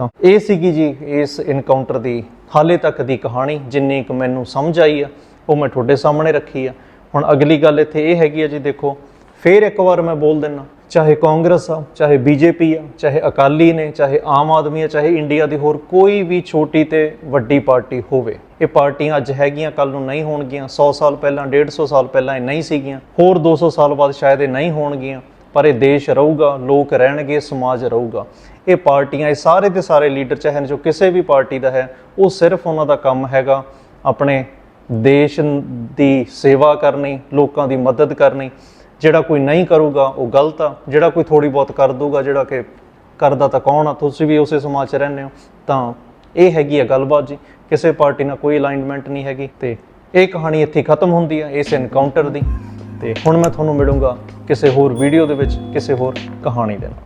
ਤਾਂ ਇਹ ਸੀਗੀ ਜੀ ਇਸ ਇਨਕਾਊਂਟਰ ਦੀ ਹਾਲੇ ਤੱਕ ਦੀ ਕਹਾਣੀ, ਜਿੰਨੀ ਕੁ ਮੈਨੂੰ ਸਮਝ ਆਈ ਆ, ਉਹ ਮੈਂ ਤੁਹਾਡੇ ਸਾਹਮਣੇ ਰੱਖੀ ਆ। ਹੁਣ ਅਗਲੀ ਗੱਲ ਇੱਥੇ ਇਹ ਹੈਗੀ ਆ ਜੀ, ਦੇਖੋ, ਫੇਰ ਇੱਕ ਵਾਰ ਮੈਂ ਬੋਲ ਦਿੰਨਾ, ਚਾਹੇ ਕਾਂਗਰਸ ਆ, ਚਾਹੇ ਬੀਜੇਪੀ ਆ, ਚਾਹੇ ਅਕਾਲੀ ਨੇ, ਚਾਹੇ ਆਮ ਆਦਮੀ ਆ, ਚਾਹੇ ਇੰਡੀਆ ਦੀ ਹੋਰ ਕੋਈ ਵੀ ਛੋਟੀ ਤੇ ਵੱਡੀ ਪਾਰਟੀ ਹੋਵੇ। ਇਹ ਪਾਰਟੀਆਂ ਅੱਜ ਹੈਗੀਆਂ ਕੱਲ ਨੂੰ ਨਹੀਂ ਹੋਣਗੀਆਂ 100 ਸਾਲ ਪਹਿਲਾਂ 150 ਸਾਲ ਪਹਿਲਾਂ ਇਹ ਨਹੀਂ ਸੀਗੀਆਂ, ਹੋਰ 200 ਸਾਲ ਬਾਅਦ ਸ਼ਾਇਦ ਇਹ ਨਹੀਂ ਹੋਣਗੀਆਂ, ਪਰ ਇਹ ਦੇਸ਼ ਰਹੂਗਾ, ਲੋਕ ਰਹਿਣਗੇ, ਸਮਾਜ ਰਹੂਗਾ। ਇਹ ਪਾਰਟੀਆਂ, ਇਹ ਸਾਰੇ ਦੇ ਸਾਰੇ ਲੀਡਰ, ਚਾਹੇ ਜੋ ਕਿਸੇ ਵੀ ਪਾਰਟੀ ਦਾ ਹੈ, ਉਹ ਸਿਰਫ ਉਹਨਾਂ ਦਾ ਕੰਮ ਹੈਗਾ ਆਪਣੇ ਦੇਸ਼ ਦੀ ਸੇਵਾ ਕਰਨੀ, ਲੋਕਾਂ ਦੀ ਮਦਦ ਕਰਨੀ। ਜਿਹੜਾ ਕੋਈ ਨਹੀਂ ਕਰੂਗਾ, ਉਹ ਗਲਤ ਆ। ਜਿਹੜਾ ਕੋਈ ਥੋੜੀ ਬਹੁਤ ਕਰ ਦੂਗਾ ਜਿਹੜਾ ਕਿ ਕਰਦਾ ਤਾਂ ਕੌਣ ਆ? ਤੁਸੀਂ ਵੀ ਉਸੇ ਸਮਾਜ 'ਚ ਰਹਿੰਦੇ ਹੋ। ਤਾਂ ਇਹ ਹੈਗੀ ਆ ਗੱਲਬਾਤ ਜੀ। ਕਿਸੇ ਪਾਰਟੀ ਨਾਲ ਕੋਈ ਅਲਾਈਨਮੈਂਟ ਨਹੀਂ ਹੈਗੀ ਤੇ ਇਹ ਕਹਾਣੀ ਇੱਥੇ ਖਤਮ ਹੁੰਦੀ ਆ, ਇਸ ਐਨਕਾਊਂਟਰ ਦੀ। ਤੇ ਹੁਣ ਮੈਂ ਤੁਹਾਨੂੰ ਮਿਲੂੰਗਾ ਕਿਸੇ ਹੋਰ ਵੀਡੀਓ ਦੇ ਵਿੱਚ, ਕਿਸੇ ਹੋਰ ਕਹਾਣੀ ਦੇ ਨਾਲ।